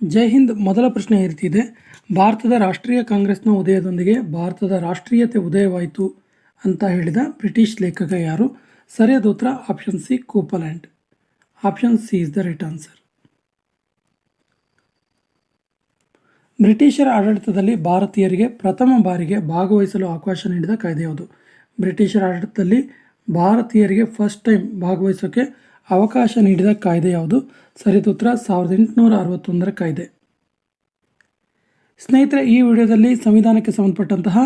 ಜೈ ಹಿಂದ್ ಮೊದಲ ಪ್ರಶ್ನೆ ಇರ್ತಿದೆ ಭಾರತದ ರಾಷ್ಟ್ರೀಯ ಕಾಂಗ್ರೆಸ್ನ ಉದಯದೊಂದಿಗೆ ಭಾರತದ ರಾಷ್ಟ್ರೀಯತೆ ಉದಯವಾಯಿತು ಅಂತ ಹೇಳಿದ ಬ್ರಿಟಿಷ್ ಲೇಖಕ ಯಾರು? ಸರಿಯಾದ ಉತ್ತರ option C Coupland. Option C is the right answer. ಬ್ರಿಟಿಷರ ಆಡಳಿತದಲ್ಲಿ ಭಾರತೀಯರಿಗೆ ಪ್ರಥಮ ಬಾರಿಗೆ ಭಾಗವಹಿಸಲು ಅವಕಾಶ ನೀಡಿದ ಕಾಯ್ದೆ ಯಾವುದು? ಬ್ರಿಟಿಷರ ಆಡಳಿತದಲ್ಲಿ ಭಾರತೀಯರಿಗೆ ಫಸ್ಟ್ ಟೈಮ್ ಭಾಗವಹಿಸೋಕೆ ಅವಕಾಶ ನೀಡಿದ ಕಾಯ್ದೆ ಯಾವುದು? ಸರಿಯಾದ ಉತ್ತರ, ಸಾವಿರದ ಎಂಟುನೂರ ಅರವತ್ತೊಂದರ ಕಾಯ್ದೆ. ಸ್ನೇಹಿತರೆ, ಈ ವಿಡಿಯೋದಲ್ಲಿ ಸಂವಿಧಾನಕ್ಕೆ ಸಂಬಂಧಪಟ್ಟಂತಹ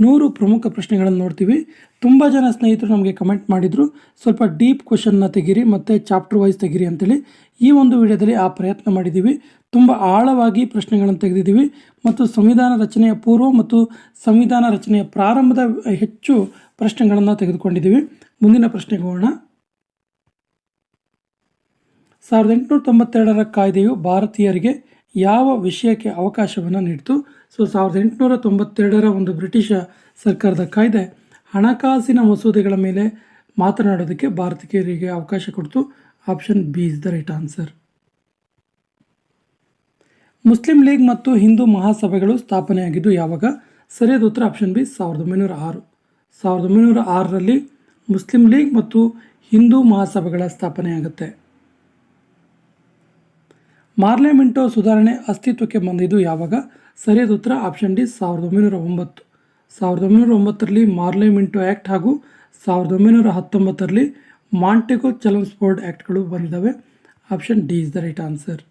ನೂರು ಪ್ರಮುಖ ಪ್ರಶ್ನೆಗಳನ್ನು ನೋಡ್ತೀವಿ. ತುಂಬ ಜನ ಸ್ನೇಹಿತರು ನಮಗೆ ಕಮೆಂಟ್ ಮಾಡಿದರು. ಸ್ವಲ್ಪ ಡೀಪ್ ಕ್ವಶನ್ನ ತೆಗೀರಿ, ಮತ್ತು ಚಾಪ್ಟರ್ ವೈಸ್ ತೆಗೀರಿ ಅಂತೇಳಿ ಈ ಒಂದು ವಿಡಿಯೋದಲ್ಲಿ ಆ ಪ್ರಯತ್ನ ಮಾಡಿದ್ದೀವಿ ತುಂಬ ಆಳವಾಗಿ ಪ್ರಶ್ನೆಗಳನ್ನು ತೆಗೆದಿದ್ದೀವಿ ಮತ್ತು ಸಂವಿಧಾನ ರಚನೆಯ ಪೂರ್ವ ಮತ್ತು ಸಂವಿಧಾನ ರಚನೆಯ ಪ್ರಾರಂಭದ ಹೆಚ್ಚು ಪ್ರಶ್ನೆಗಳನ್ನು ತೆಗೆದುಕೊಂಡಿದ್ದೀವಿ. ಮುಂದಿನ ಪ್ರಶ್ನೆಗೆ ಹೋಗೋಣ. ಸಾವಿರದ ಎಂಟುನೂರ ತೊಂಬತ್ತೆರಡರ ಕಾಯ್ದೆಯು ಭಾರತೀಯರಿಗೆ ಯಾವ ವಿಷಯಕ್ಕೆ ಅವಕಾಶವನ್ನು ನೀಡಿತು? ಸೊ, ಸಾವಿರದ ಎಂಟುನೂರ ತೊಂಬತ್ತೆರಡರ ಒಂದು ಬ್ರಿಟಿಷ ಸರ್ಕಾರದ ಕಾಯ್ದೆ ಹಣಕಾಸಿನ ಮಸೂದೆಗಳ ಮೇಲೆ ಮಾತನಾಡೋದಕ್ಕೆ ಭಾರತೀಯರಿಗೆ ಅವಕಾಶ ಕೊಡ್ತು. Option B is the right answer. Muslim League ಮತ್ತು ಹಿಂದೂ ಮಹಾಸಭೆಗಳು ಸ್ಥಾಪನೆಯಾಗಿದ್ದು ಯಾವಾಗ? ಸರಿಯಾದ ಉತ್ತರ ಆಪ್ಷನ್ ಬಿ ಸಾವಿರದ ಒಂಬೈನೂರ ಆರು. ಸಾವಿರದ ಒಂಬೈನೂರ ಆರರಲ್ಲಿ ಮುಸ್ಲಿಂ ಲೀಗ್ ಮತ್ತು ಹಿಂದೂ ಮಹಾಸಭೆಗಳ ಸ್ಥಾಪನೆಯಾಗುತ್ತೆ. ಮಾರ್ಲೆ ಮಿಂಟೋ ಸುಧಾರಣೆ ಅಸ್ತಿತ್ವಕ್ಕೆ ಬಂದಿದ್ದು ಯಾವಾಗ? ಸರಿಯಾದ ಉತ್ತರ ಆಪ್ಷನ್ ಡಿ ಸಾವಿರದ ಒಂಬೈನೂರ ಒಂಬತ್ತು. ಸಾವಿರದ ಒಂಬೈನೂರ ಒಂಬತ್ತರಲ್ಲಿ ಮಾರ್ಲೆ ಮಿಂಟೋ ಆ್ಯಕ್ಟ್ ಹಾಗೂ ಸಾವಿರದ ಒಂಬೈನೂರ ಹತ್ತೊಂಬತ್ತರಲ್ಲಿ ಮಾಂಟೆಗೋ ಚಲನ್ಸ್ ಬೋರ್ಡ್ ಆ್ಯಕ್ಟ್ಗಳು ಬಂದಿದ್ದಾವೆ. Option D is the right answer.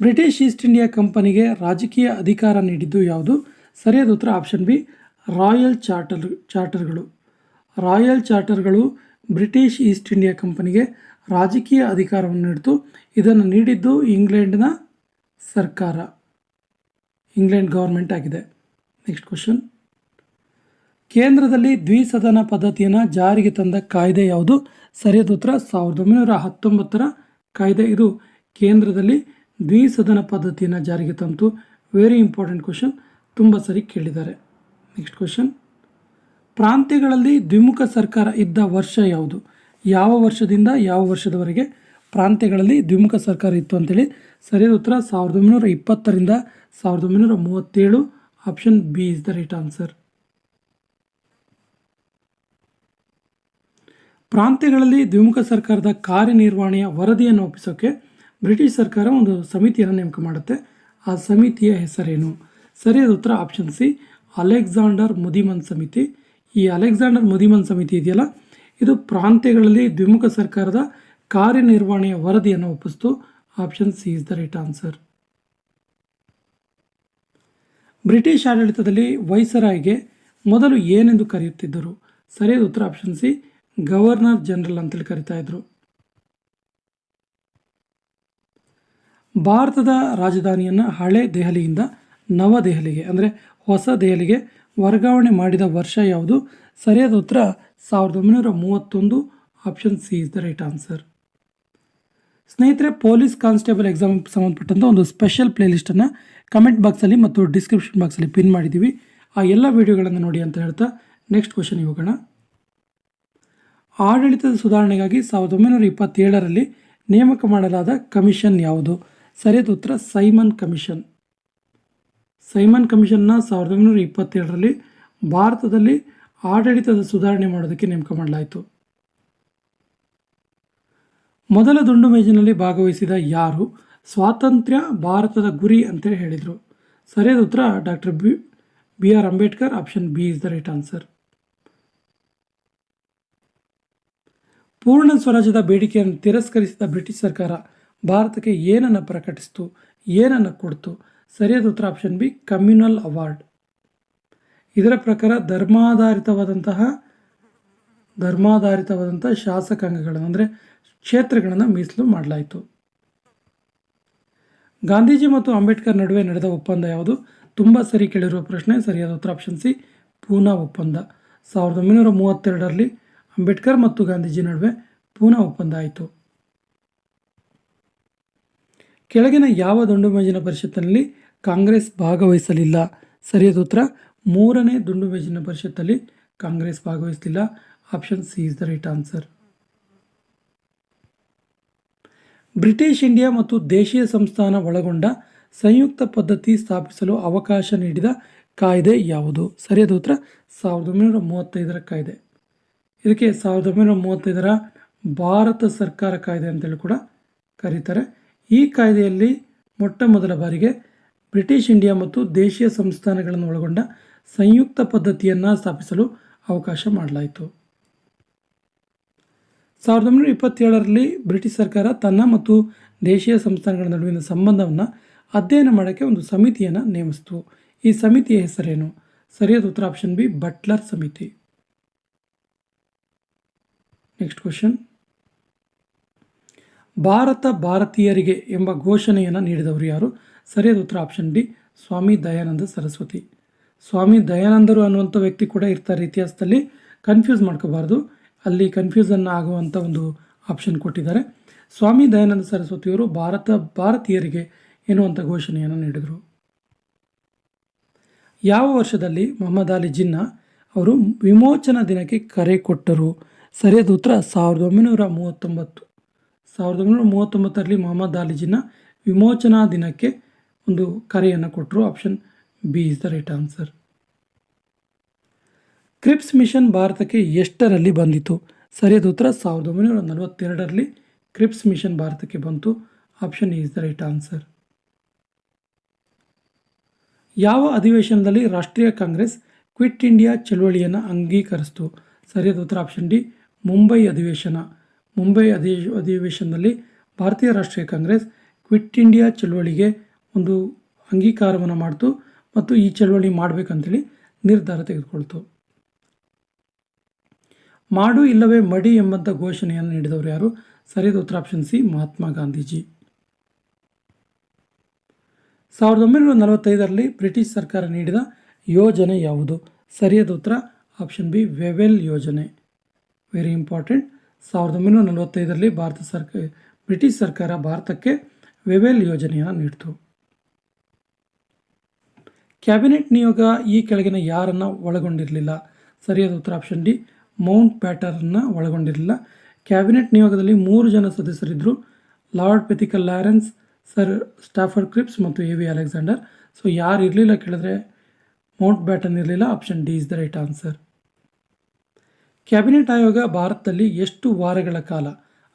British East India ಕಂಪನಿಗೆ ರಾಜಕೀಯ ಅಧಿಕಾರ ನೀಡಿದ್ದು ಯಾವುದು? ಸರಿಯಾದ ಉತ್ತರ ಆಪ್ಷನ್ ಬಿ, ರಾಯಲ್ ಚಾರ್ಟರ್, ಚಾರ್ಟರ್ಗಳು. ರಾಯಲ್ ಚಾರ್ಟರ್ಗಳು ಬ್ರಿಟಿಷ್ ಈಸ್ಟ್ ಇಂಡಿಯಾ ಕಂಪನಿಗೆ ರಾಜಕೀಯ ಅಧಿಕಾರವನ್ನು ನೀಡಿತು. ಇದನ್ನು ನೀಡಿದ್ದು ಇಂಗ್ಲೆಂಡ್ನ ಸರ್ಕಾರ. ಇಂಗ್ಲೆಂಡ್ ಗೌರ್ಮೆಂಟ್ ಆಗಿದೆ. Next question. ಕೇಂದ್ರದಲ್ಲಿ ದ್ವಿಸದನ ಪದ್ಧತಿಯನ್ನು ಜಾರಿಗೆ ತಂದ ಕಾಯ್ದೆ ಯಾವುದು? ಸರಿಯಾದ ಉತ್ತರ, ಸಾವಿರದ ಒಂಬೈನೂರ ಹತ್ತೊಂಬತ್ತರ ಕಾಯ್ದೆ ಇದು. ಕೇಂದ್ರದಲ್ಲಿ ದ್ವಿಸದನ ಪದ್ಧತಿಯನ್ನು ಜಾರಿಗೆ ತಂತು. ವೆರಿ ಇಂಪಾರ್ಟೆಂಟ್ ಕ್ವಶನ್ ತುಂಬ ಸರಿ ಕೇಳಿದ್ದಾರೆ. ನೆಕ್ಸ್ಟ್ ಕ್ವಶನ್ ಪ್ರಾಂತ್ಯಗಳಲ್ಲಿ ದ್ವಿಮುಖ ಸರ್ಕಾರ ಇದ್ದ ವರ್ಷ ಯಾವುದು? ಯಾವ ವರ್ಷದಿಂದ ಯಾವ ವರ್ಷದವರೆಗೆ ಪ್ರಾಂತ್ಯಗಳಲ್ಲಿ ದ್ವಿಮುಖ ಸರ್ಕಾರ ಇತ್ತು ಅಂತೇಳಿ ಸರಿಯಾದ ಉತ್ತರ ಸಾವಿರದ ಒಂಬೈನೂರ ಇಪ್ಪತ್ತರಿಂದ ಸಾವಿರದ ಒಂಬೈನೂರ ಮೂವತ್ತೇಳು. Option B is the right answer ಪ್ರಾಂತ್ಯಗಳಲ್ಲಿ ದ್ವಿಮುಖ ಸರ್ಕಾರದ ಕಾರ್ಯನಿರ್ವಹಣೆಯ ವರದಿಯನ್ನು ಒಪ್ಪಿಸೋಕೆ ಬ್ರಿಟಿಷ್ ಸರ್ಕಾರ ಒಂದು ಸಮಿತಿಯನ್ನು ನೇಮಕ ಮಾಡುತ್ತೆ. ಆ ಸಮಿತಿಯ ಹೆಸರೇನು? ಸರಿಯಾದ ಉತ್ತರ ಆಪ್ಷನ್ ಸಿ ಅಲೆಕ್ಸಾಂಡರ್ ಮುದಿಮನ್ ಸಮಿತಿ ಈ ಅಲೆಕ್ಸಾಂಡರ್ ಮುದಿಮನ್ ಸಮಿತಿ ಇದೆಯಲ್ಲ? ಇದು ಪ್ರಾಂತ್ಯಗಳಲ್ಲಿ ದ್ವಿಮುಖ ಸರ್ಕಾರದ ಕಾರ್ಯನಿರ್ವಹಣೆಯ ವರದಿಯನ್ನು ಒಪ್ಪಿಸ್ತು. Option C is the right answer. British ಆಡಳಿತದಲ್ಲಿ ವೈಸರಾಯ್ಗೆ ಮೊದಲು ಏನೆಂದು ಕರೆಯುತ್ತಿದ್ದರು? ಸರಿಯಾದ ಉತ್ತರ ಆಪ್ಷನ್ ಸಿ, ಗವರ್ನರ್ ಜನರಲ್ ಅಂತೇಳಿ ಕರಿತಾ ಇದ್ರು. ಭಾರತದ ರಾಜಧಾನಿಯನ್ನು ಹಳೆ ದೆಹಲಿಯಿಂದ ನವದೆಹಲಿಗೆ, ಅಂದರೆ ಹೊಸ ದೆಹಲಿಗೆ ವರ್ಗಾವಣೆ ಮಾಡಿದ ವರ್ಷ ಯಾವುದು? ಸರಿಯಾದ ಉತ್ತರ ಸಾವಿರದ ಒಂಬೈನೂರ ಮೂವತ್ತೊಂದು. Option C is the right answer ಸ್ನೇಹಿತರೆ, ಪೊಲೀಸ್ ಕಾನ್ಸ್ಟೇಬಲ್ ಎಕ್ಸಾಮ್ ಸಂಬಂಧಪಟ್ಟಂಥ ಒಂದು ಸ್ಪೆಷಲ್ ಪ್ಲೇಲಿಸ್ಟನ್ನು ಕಮೆಂಟ್ ಬಾಕ್ಸಲ್ಲಿ ಮತ್ತು ಡಿಸ್ಕ್ರಿಪ್ಷನ್ ಬಾಕ್ಸಲ್ಲಿ ಪಿನ್ ಮಾಡಿದ್ದೀವಿ ಆ ಎಲ್ಲ ವಿಡಿಯೋಗಳನ್ನು ನೋಡಿ ಅಂತ ಹೇಳ್ತಾ ನೆಕ್ಸ್ಟ್ ಕ್ವಶನ್ ಹೋಗೋಣ. ಆಡಳಿತದ ಸುಧಾರಣೆಗಾಗಿ ಸಾವಿರದ ಒಂಬೈನೂರ ಇಪ್ಪತ್ತೇಳರಲ್ಲಿ ನೇಮಕ ಮಾಡಲಾದ ಕಮಿಷನ್ ಯಾವುದು? ಸರಿಯಾದ ಉತ್ತರ ಸೈಮನ್ ಕಮಿಷನ್. ಸೈಮನ್ ಕಮಿಷನ್ನ ಸಾವಿರದ ಒಂಬೈನೂರ ಇಪ್ಪತ್ತೇಳರಲ್ಲಿ ಭಾರತದಲ್ಲಿ ಆಡಳಿತದ ಸುಧಾರಣೆ ಮಾಡೋದಕ್ಕೆ ನೇಮಕ ಮಾಡಲಾಯಿತು. ಮೊದಲ ದುಂಡು ಮೇಜಿನಲ್ಲಿ ಭಾಗವಹಿಸಿದ ಯಾರು? ಸ್ವಾತಂತ್ರ್ಯ ಭಾರತದ ಗುರಿ ಅಂತೇಳಿ ಹೇಳಿದರು. ಸರಿಯಾದ ಉತ್ತರ doctor B B R Ambedkar, option B is the right answer. ಪೂರ್ಣ ಸ್ವರಾಜ್ಯದ ಬೇಡಿಕೆಯನ್ನು ತಿರಸ್ಕರಿಸಿದ ಬ್ರಿಟಿಷ್ ಸರ್ಕಾರ ಭಾರತಕ್ಕೆ ಏನನ್ನು ಪ್ರಕಟಿಸಿತು, ಏನನ್ನು ಕೊಡ್ತು ಸರಿಯಾದ ಉತ್ತರ ಆಪ್ಷನ್ ಬಿ ಕಮ್ಯುನಲ್ ಅವಾರ್ಡ್ ಇದರ ಪ್ರಕಾರ ಧರ್ಮಾಧಾರಿತವಾದಂತಹ ಧರ್ಮಾಧಾರಿತವಾದಂಥ ಶಾಸಕಾಂಗಗಳನ್ನು, ಅಂದರೆ ಕ್ಷೇತ್ರಗಳನ್ನು ಮೀಸಲು ಮಾಡಲಾಯಿತು. ಗಾಂಧೀಜಿ ಮತ್ತು ಅಂಬೇಡ್ಕರ್ ನಡುವೆ ನಡೆದ ಒಪ್ಪಂದ ಯಾವುದು? ತುಂಬ ಸರಿ ಕೇಳಿರುವ ಪ್ರಶ್ನೆ, ಸರಿಯಾದ ಉತ್ತರ ಆಪ್ಷನ್ ಸಿ, ಪೂನಾ ಒಪ್ಪಂದ. ಸಾವಿರದ ಒಂಬೈನೂರ ಮೂವತ್ತೆರಡರಲ್ಲಿ ಅಂಬೇಡ್ಕರ್ ಮತ್ತು ಗಾಂಧೀಜಿ ನಡುವೆ ಪೂನಾ ಒಪ್ಪಂದ ಆಯಿತು. ಕೆಳಗಿನ ಯಾವ ದುಂಡು ಮೇಜಿನ ಪರಿಷತ್ತಿನಲ್ಲಿ ಕಾಂಗ್ರೆಸ್ ಭಾಗವಹಿಸಲಿಲ್ಲ? ಸರಿಯಾದ ಉತ್ತರ, ಮೂರನೇ ದುಂಡು ಮೇಜಿನ ಪರಿಷತ್ತಲ್ಲಿ Congress ಭಾಗವಹಿಸಲಿಲ್ಲ. Option C is the right answer. British India ಮತ್ತು ದೇಶೀಯ ಸಂಸ್ಥಾನ ಒಳಗೊಂಡ ಸಂಯುಕ್ತ ಪದ್ಧತಿ ಸ್ಥಾಪಿಸಲು ಅವಕಾಶ ನೀಡಿದ ಕಾಯ್ದೆ ಯಾವುದು? ಸರಿಯಾದ ಉತ್ತರ, ಸಾವಿರದ ಒಂಬೈನೂರ ಮೂವತ್ತೈದರ ಕಾಯ್ದೆ. ಇದಕ್ಕೆ ಸಾವಿರದ ಒಂಬೈನೂರ ಮೂವತ್ತೈದರ ಭಾರತ ಸರ್ಕಾರ ಕಾಯ್ದೆ ಅಂತೇಳಿ ಕೂಡ ಕರೀತಾರೆ. ಈ ಕಾಯ್ದೆಯಲ್ಲಿ ಮೊಟ್ಟ ಮೊದಲ ಬಾರಿಗೆ ಬ್ರಿಟಿಷ್ ಇಂಡಿಯಾ ಮತ್ತು ದೇಶೀಯ ಸಂಸ್ಥಾನಗಳನ್ನು ಒಳಗೊಂಡ ಸಂಯುಕ್ತ ಪದ್ಧತಿಯನ್ನು ಸ್ಥಾಪಿಸಲು ಅವಕಾಶ ಮಾಡಲಾಯಿತು. ಸಾವಿರದ ಒಂಬೈನೂರ ಇಪ್ಪತ್ತೇಳರಲ್ಲಿ ಬ್ರಿಟಿಷ್ ಸರ್ಕಾರ ತನ್ನ ಮತ್ತು ದೇಶೀಯ ಸಂಸ್ಥಾನಗಳ ನಡುವಿನ ಸಂಬಂಧವನ್ನು ಅಧ್ಯಯನ ಮಾಡೋಕ್ಕೆ ಒಂದು ಸಮಿತಿಯನ್ನು ನೇಮಿಸಿತು. ಈ ಸಮಿತಿಯ ಹೆಸರೇನು? ಸರಿಯಾದ ಉತ್ತರ ಆಪ್ಷನ್ ಬಿ, ಬಟ್ಲರ್ ಸಮಿತಿ. ನೆಕ್ಸ್ಟ್ ಕ್ವಶನ್ ಭಾರತ ಭಾರತೀಯರಿಗೆ ಎಂಬ ಘೋಷಣೆಯನ್ನು ನೀಡಿದವರು ಯಾರು? ಸರಿಯಾದ ಉತ್ತರ ಆಪ್ಷನ್ ಡಿ, ಸ್ವಾಮಿ ದಯಾನಂದ ಸರಸ್ವತಿ. ಸ್ವಾಮಿ ದಯಾನಂದರು ಅನ್ನುವಂಥ ವ್ಯಕ್ತಿ ಕೂಡ ಇರ್ತಾರೆ ಇತಿಹಾಸದಲ್ಲಿ. ಕನ್ಫ್ಯೂಸ್ ಮಾಡ್ಕೋಬಾರ್ದು. ಅಲ್ಲಿ ಕನ್ಫ್ಯೂಸನ್ನು ಆಗುವಂಥ ಒಂದು ಆಪ್ಷನ್ ಕೊಟ್ಟಿದ್ದಾರೆ. ಸ್ವಾಮಿ ದಯಾನಂದ ಸರಸ್ವತಿಯವರು ಭಾರತ ಭಾರತೀಯರಿಗೆ ಎನ್ನುವಂಥ ಘೋಷಣೆಯನ್ನು ನೀಡಿದರು. ಯಾವ ವರ್ಷದಲ್ಲಿ ಮೊಹಮ್ಮದ್ ಅಲಿ ಜಿನ್ನಾ ಅವರು ವಿಮೋಚನಾ ದಿನಕ್ಕೆ ಕರೆ ಕೊಟ್ಟರು? ಸರಿಯಾದ ಉತ್ತರ ಸಾವಿರದ ಒಂಬೈನೂರ ಮೂವತ್ತೊಂಬತ್ತು. ಸಾವಿರದ ಒಂಬೈನೂರ ಮೂವತ್ತೊಂಬತ್ತರಲ್ಲಿ ಮೊಹಮ್ಮದ್ ಅಲಿಜಿನ ವಿಮೋಚನಾ ದಿನಕ್ಕೆ ಒಂದು ಕರೆಯನ್ನು ಕೊಟ್ಟರು. Option B is the right answer. Cripps Mission ಭಾರತಕ್ಕೆ ಎಷ್ಟರಲ್ಲಿ ಬಂದಿತು? ಸರಿಯಾದ ಉತ್ತರ ಸಾವಿರದ ಒಂಬೈನೂರ ನಲವತ್ತೆರಡರಲ್ಲಿ ಕ್ರಿಪ್ಸ್ ಮಿಷನ್ ಭಾರತಕ್ಕೆ ಬಂತು. Option is the right answer. ಯಾವ ಅಧಿವೇಶನದಲ್ಲಿ ರಾಷ್ಟ್ರೀಯ ಕಾಂಗ್ರೆಸ್ ಕ್ವಿಟ್ ಇಂಡಿಯಾ ಚಳುವಳಿಯನ್ನು ಅಂಗೀಕರಿಸಿತು? ಸರಿಯಾದ ಉತ್ತರ ಆಪ್ಷನ್ ಡಿ, ಮುಂಬೈ ಅಧಿವೇಶನ. ಮುಂಬೈ ಅಧಿ, ಅಧಿವೇಶನದಲ್ಲಿ ಭಾರತೀಯ ರಾಷ್ಟ್ರೀಯ ಕಾಂಗ್ರೆಸ್ ಕ್ವಿಟ್ ಇಂಡಿಯಾ ಚಳುವಳಿಗೆ ಒಂದು ಅಂಗೀಕಾರವನ್ನು ಮಾಡಿತು ಮತ್ತು ಈ ಚಳುವಳಿ ಮಾಡಬೇಕಂತೇಳಿ ನಿರ್ಧಾರ ತೆಗೆದುಕೊಳ್ತು. ಮಾಡು ಇಲ್ಲವೇ ಮಡಿ ಎಂಬಂಥ ಘೋಷಣೆಯನ್ನು ನೀಡಿದವರು ಯಾರು? ಸರಿಯಾದ ಉತ್ತರ ಆಪ್ಷನ್ ಸಿ, ಮಹಾತ್ಮ ಗಾಂಧೀಜಿ. ಸಾವಿರದ ಒಂಬೈನೂರ ನಲವತ್ತೈದರಲ್ಲಿ ಬ್ರಿಟಿಷ್ ಸರ್ಕಾರ ನೀಡಿದ ಯೋಜನೆ ಯಾವುದು? ಸರಿಯಾದ ಉತ್ತರ ಆಪ್ಷನ್ ಬಿ, ವೆವೆಲ್ ಯೋಜನೆ. Very important. ಸಾವಿರದ ಒಂಬೈನೂರ ನಲವತ್ತೈದರಲ್ಲಿ ಭಾರತ ಸರ್ಕಾರ ಬ್ರಿಟಿಷ್ ಸರ್ಕಾರ ಭಾರತಕ್ಕೆ ವೆವೆಲ್ ಯೋಜನೆಯನ್ನು ನೀಡಿತು. ಕ್ಯಾಬಿನೆಟ್ ನಿಯೋಗ ಈ ಕೆಳಗಿನ ಯಾರನ್ನು ಒಳಗೊಂಡಿರಲಿಲ್ಲ? ಸರಿಯಾದ ಉತ್ತರ ಆಪ್ಷನ್ ಡಿ, ಮೌಂಟ್ ಪ್ಯಾಟರನ್ನು ಒಳಗೊಂಡಿರಲಿಲ್ಲ. ಕ್ಯಾಬಿನೆಟ್ ನಿಯೋಗದಲ್ಲಿ ಮೂರು ಜನ ಸದಸ್ಯರಿದ್ದರು Lord Pethick Lawrence, sir Stafford Cripps ಮತ್ತು ಎ ವಿ ಅಲೆಕ್ಸಾಂಡರ್. ಸೊ ಯಾರು ಇರಲಿಲ್ಲ ಕೇಳಿದ್ರೆ ಮೌಂಟ್ ಬ್ಯಾಟನ್ ಇರಲಿಲ್ಲ. Option D is the right answer. Cabinet ಆಯೋಗ ಭಾರತದಲ್ಲಿ ಎಷ್ಟು ವಾರಗಳ ಕಾಲ